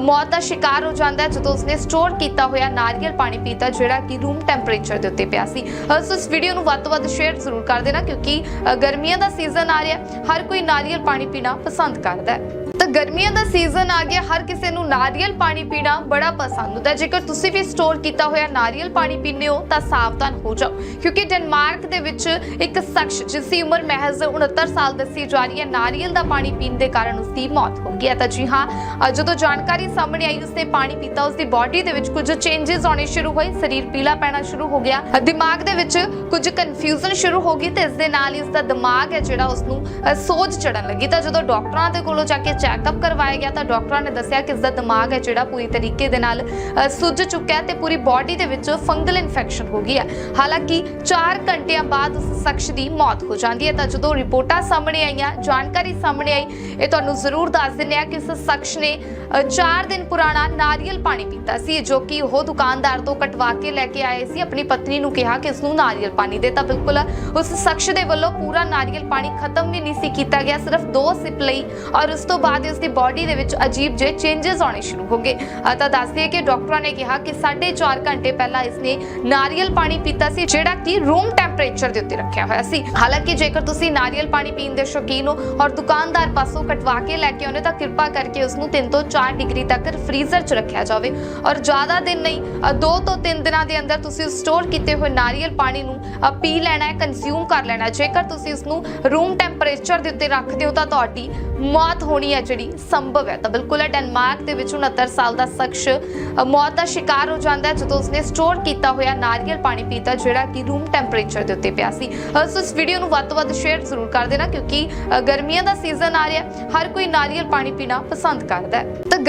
ਮੌਤ ਦਾ ਸ਼ਿਕਾਰ ਹੋ ਜਾਂਦਾ ਹੈ ਜਦੋਂ ਉਸਨੇ ਸਟੋਰ ਕੀਤਾ ਹੋਇਆ ਨਾਰੀਅਲ ਪਾਣੀ ਪੀਤਾ ਜਿਹੜਾ ਕਿ ਰੂਮ ਟੈਂਪਰੇਚਰ ਦੇ ਉੱਤੇ ਪਿਆ ਸੀ। ਅ, ਸੋ ਇਸ ਵੀਡੀਓ ਨੂੰ ਵੱਧ ਤੋਂ ਵੱਧ ਸ਼ੇਅਰ ਜ਼ਰੂਰ ਕਰ ਦੇਣਾ ਕਿਉਂਕਿ ਗਰਮੀਆਂ ਦਾ ਸੀਜ਼ਨ ਆ ਰਿਹਾ ਹਰ ਕੋਈ ਨਾਰੀਅਲ ਪਾਣੀ ਪੀਣਾ ਪਸੰਦ ਕਰਦਾ ਹੈ। ਗਰਮੀਆਂ ਦਾ ਸੀਜ਼ਨ ਆ ਗਿਆ, ਹਰ ਕਿਸੇ ਨੂੰ ਨਾਰੀਅਲ ਪਾਣੀ ਪੀਣਾ ਬੜਾ ਪਸੰਦ ਹੁੰਦਾ। ਜੇਕਰ ਤੁਸੀਂ ਵੀ ਸਟੋਰ ਕੀਤਾ ਹੋਇਆ ਨਾਰੀਅਲ ਪਾਣੀ ਪੀਂਦੇ ਹੋ, ਤਾਂ ਸਾਵਧਾਨ ਹੋ ਜਾਓ। ਕਿਉਂਕਿ ਡੈਨਮਾਰਕ ਦੇ ਵਿੱਚ ਇੱਕ ਸ਼ਖਸ, ਜਿਸ ਦੀ ਉਮਰ ਮਹਿਜ਼ 69 ਸਾਲ ਦੱਸੀ ਜਾ ਰਹੀ ਹੈ, ਨਾਰੀਅਲ ਦਾ ਪਾਣੀ ਪੀਣ ਦੇ ਕਾਰਨ ਉਸ ਦੀ ਮੌਤ ਹੋ ਗਈ ਹੈ। ਤਾਂ ਜੀ ਹਾਂ ਜਦੋਂ ਜਾਣਕਾਰੀ ਸਾਹਮਣੇ ਆਈ, ਉਸਨੇ ਪਾਣੀ ਪੀਤਾ ਉਸ ਦੀ ਬਾਡੀ ਦੇ ਵਿੱਚ ਕੁਝ ਚੇਂਜਸ ਆਉਣੇ ਸ਼ੁਰੂ ਹੋਏ, ਸਰੀਰ ਪੀਲਾ ਪੈਣਾ ਸ਼ੁਰੂ ਹੋ ਗਿਆ। ਦਿਮਾਗ ਦੇ ਵਿੱਚ ਕੁਝ ਕਨਫਿਊਜ਼ਨ ਸ਼ੁਰੂ ਹੋ ਗਈ ਤੇ ਇਸ ਦੇ ਨਾਲ ਹੀ ਉਸ ਦਾ ਦਿਮਾਗ ਹੈ ਜਿਹੜਾ ਉਸ ਨੂੰ ਸੋਜ ਚੜਨ ਲੱਗੀ। ਤਾਂ ਜਦੋਂ ਡਾਕਟਰਾਂ ਦੇ ਕੋਲੋਂ ਜਾ ਕੇ ਚੈੱਕ ਚੈੱਕਅਪ ਕਰਵਾਇਆ ਗਿਆ ਤਾਂ ਡਾਕਟਰਾਂ ਨੇ ਦੱਸਿਆ ਕਿ ਇਸ ਦਿਮਾਗ ਹੈ ਜਿਹੜਾ ਪੂਰੀ ਤਰੀਕੇ ਦੇ ਨਾਲ ਸੁੱਜ ਚੁੱਕਿਆ ਤੇ ਪੂਰੀ ਬਾਡੀ ਦੇ ਵਿੱਚ ਫੰਗਲ ਇਨਫੈਕਸ਼ਨ ਹੋ ਗਈ ਹੈ। ਹਾਲਾਂਕਿ 4 ਘੰਟਿਆਂ ਬਾਅਦ ਉਸ ਸ਼ਖਸ ਦੀ ਮੌਤ ਹੋ ਜਾਂਦੀ ਹੈ। ਤਾਂ ਜਦੋਂ ਰਿਪੋਰਟਾਂ ਸਾਹਮਣੇ ਆਈਆਂ, ਜਾਣਕਾਰੀ ਸਾਹਮਣੇ ਆਈ, ਇਹ ਤੁਹਾਨੂੰ ਜ਼ਰੂਰ ਦੱਸ ਦਿੰਦੇ ਆ ਕਿ ਇਸ ਸ਼ਖਸ ਨੇ 4 ਦਿਨ ਪੁਰਾਣਾ ਨਾਰੀਅਲ ਪਾਣੀ ਪੀਤਾ ਸੀ, ਜੋ ਕਿ ਉਹ ਦੁਕਾਨਦਾਰ ਤੋਂ ਕਟਵਾ ਕੇ ਲੈ ਕੇ ਆਏ ਸੀ। ਆਪਣੀ ਪਤਨੀ ਨੂੰ ਕਿਹਾ ਕਿ ਇਸ ਨੂੰ ਨਾਰੀਅਲ ਪਾਣੀ ਦੇ ਤਾਂ ਬਿਲਕੁਲ ਉਸ ਸ਼ਖਸ ਦੇ ਵੱਲੋਂ ਪੂਰਾ ਨਾਰੀਅਲ ਪਾਣੀ ਖਤਮ ਵੀ ਨਹੀਂ ਸੀ ਕੀਤਾ ਗਿਆ, ਸਿਰਫ ਦੋ ਸਿਪ ਲਈ ਔਰ ਉਸ ਤੋਂ ਬਾਅਦ ਇਸ ਦੀ ਬਾਡੀ ਦੇ ਵਿੱਚ ਅਜੀਬ ਜਿਹੇ ਚੇਂਜਸ ਆਉਣੇ ਸ਼ੁਰੂ ਹੋ ਗਏ। ਤਾਂ ਦੱਸਦੀ ਹੈ ਕਿ ਡਾਕਟਰਾਂ ਨੇ ਕਿਹਾ ਕਿ 4.5 ਘੰਟੇ ਪਹਿਲਾਂ ਇਸਨੇ ਨਾਰੀਅਲ ਪਾਣੀ ਪੀਤਾ ਸੀ, ਜਿਹੜਾ ਕਿ ਰੂਮ ਟੈਂਪਰੇਚਰ ਦੇ ਉੱਤੇ ਰੱਖਿਆ ਹੋਇਆ ਸੀ। ਹਾਲਾਂਕਿ ਜੇਕਰ ਤੁਸੀਂ ਨਾਰੀਅਲ ਪਾਣੀ ਪੀਣ ਦੇ ਸ਼ੌਕੀਨ ਹੋ ਔਰ ਦੁਕਾਨਦਾਰ ਪਾਸੋਂ ਕਟਵਾ ਕੇ ਲੈ ਕੇ ਆਉਂਦੇ ਤਾਂ ਕਿਰਪਾ ਕਰਕੇ ਉਸ ਨੂੰ 3 ਤੋਂ 4 ਡਿਗਰੀ ਤੱਕ ਫ੍ਰੀਜ਼ਰ 'ਚ ਰੱਖਿਆ ਜਾਵੇ। ਔਰ ਜ਼ਿਆਦਾ ਦਿਨ ਨਹੀਂ 2 ਤੋਂ 3 ਦਿਨਾਂ ਦੇ ਅੰਦਰ ਤੁਸੀਂ ਸਟੋਰ ਕੀਤੇ ਹੋਏ ਨਾਰੀਅਲ ਪਾਣੀ ਨੂੰ ਪੀ ਲੈਣਾ ਹੈ ਕੰਜ਼ਿਊਮ ਕਰ ਲੈਣਾ ਜੇਕਰ ਤੁਸੀਂ ਇਸ ਨੂੰ ਰੂਮ ਟੈਂਪਰੇਚਰ ਦੇ ਉੱਤੇ ਰੱਖਦੇ ਹੋ ਤਾਂ ਤੁਹਾਡੀ ਮੌਤ ਹੋਣੀ ਹੈ ਜਿਹੜੀ ਸੰਭਵ ਹੈ। ਤਾਂ ਬਿਲਕੁਲ ਹੈ ਡੈਨਮਾਰਕ ਦੇ ਵਿੱਚ 69 ਸਾਲ ਦਾ ਸ਼ਖਸ ਮੌਤ ਦਾ ਸ਼ਿਕਾਰ ਹੋ ਜਾਂਦਾ ਹੈ ਜਦੋਂ ਉਸਨੇ ਸਟੋਰ ਕੀਤਾ ਹੋਇਆ ਨਾਰੀਅਲ ਪਾਣੀ ਪੀਤਾ ਜਿਹੜਾ ਕਿ ਰੂਮ ਟੈਂਪਰੇਚਰ ਦੇ ਉੱਤੇ ਪਿਆ ਸੀ। ਅ, ਸੋ ਇਸ ਵੀਡੀਓ ਨੂੰ ਵੱਧ ਤੋਂ ਵੱਧ ਸ਼ੇਅਰ ਜ਼ਰੂਰ ਕਰ ਦੇਣਾ ਕਿਉਂਕਿ ਗਰਮੀਆਂ ਦਾ ਸੀਜ਼ਨ ਆ ਰਿਹਾ ਹਰ ਕੋਈ ਨਾਰੀਅਲ ਪਾਣੀ ਪੀਣਾ ਪਸੰਦ ਕਰਦਾ ਹੈ।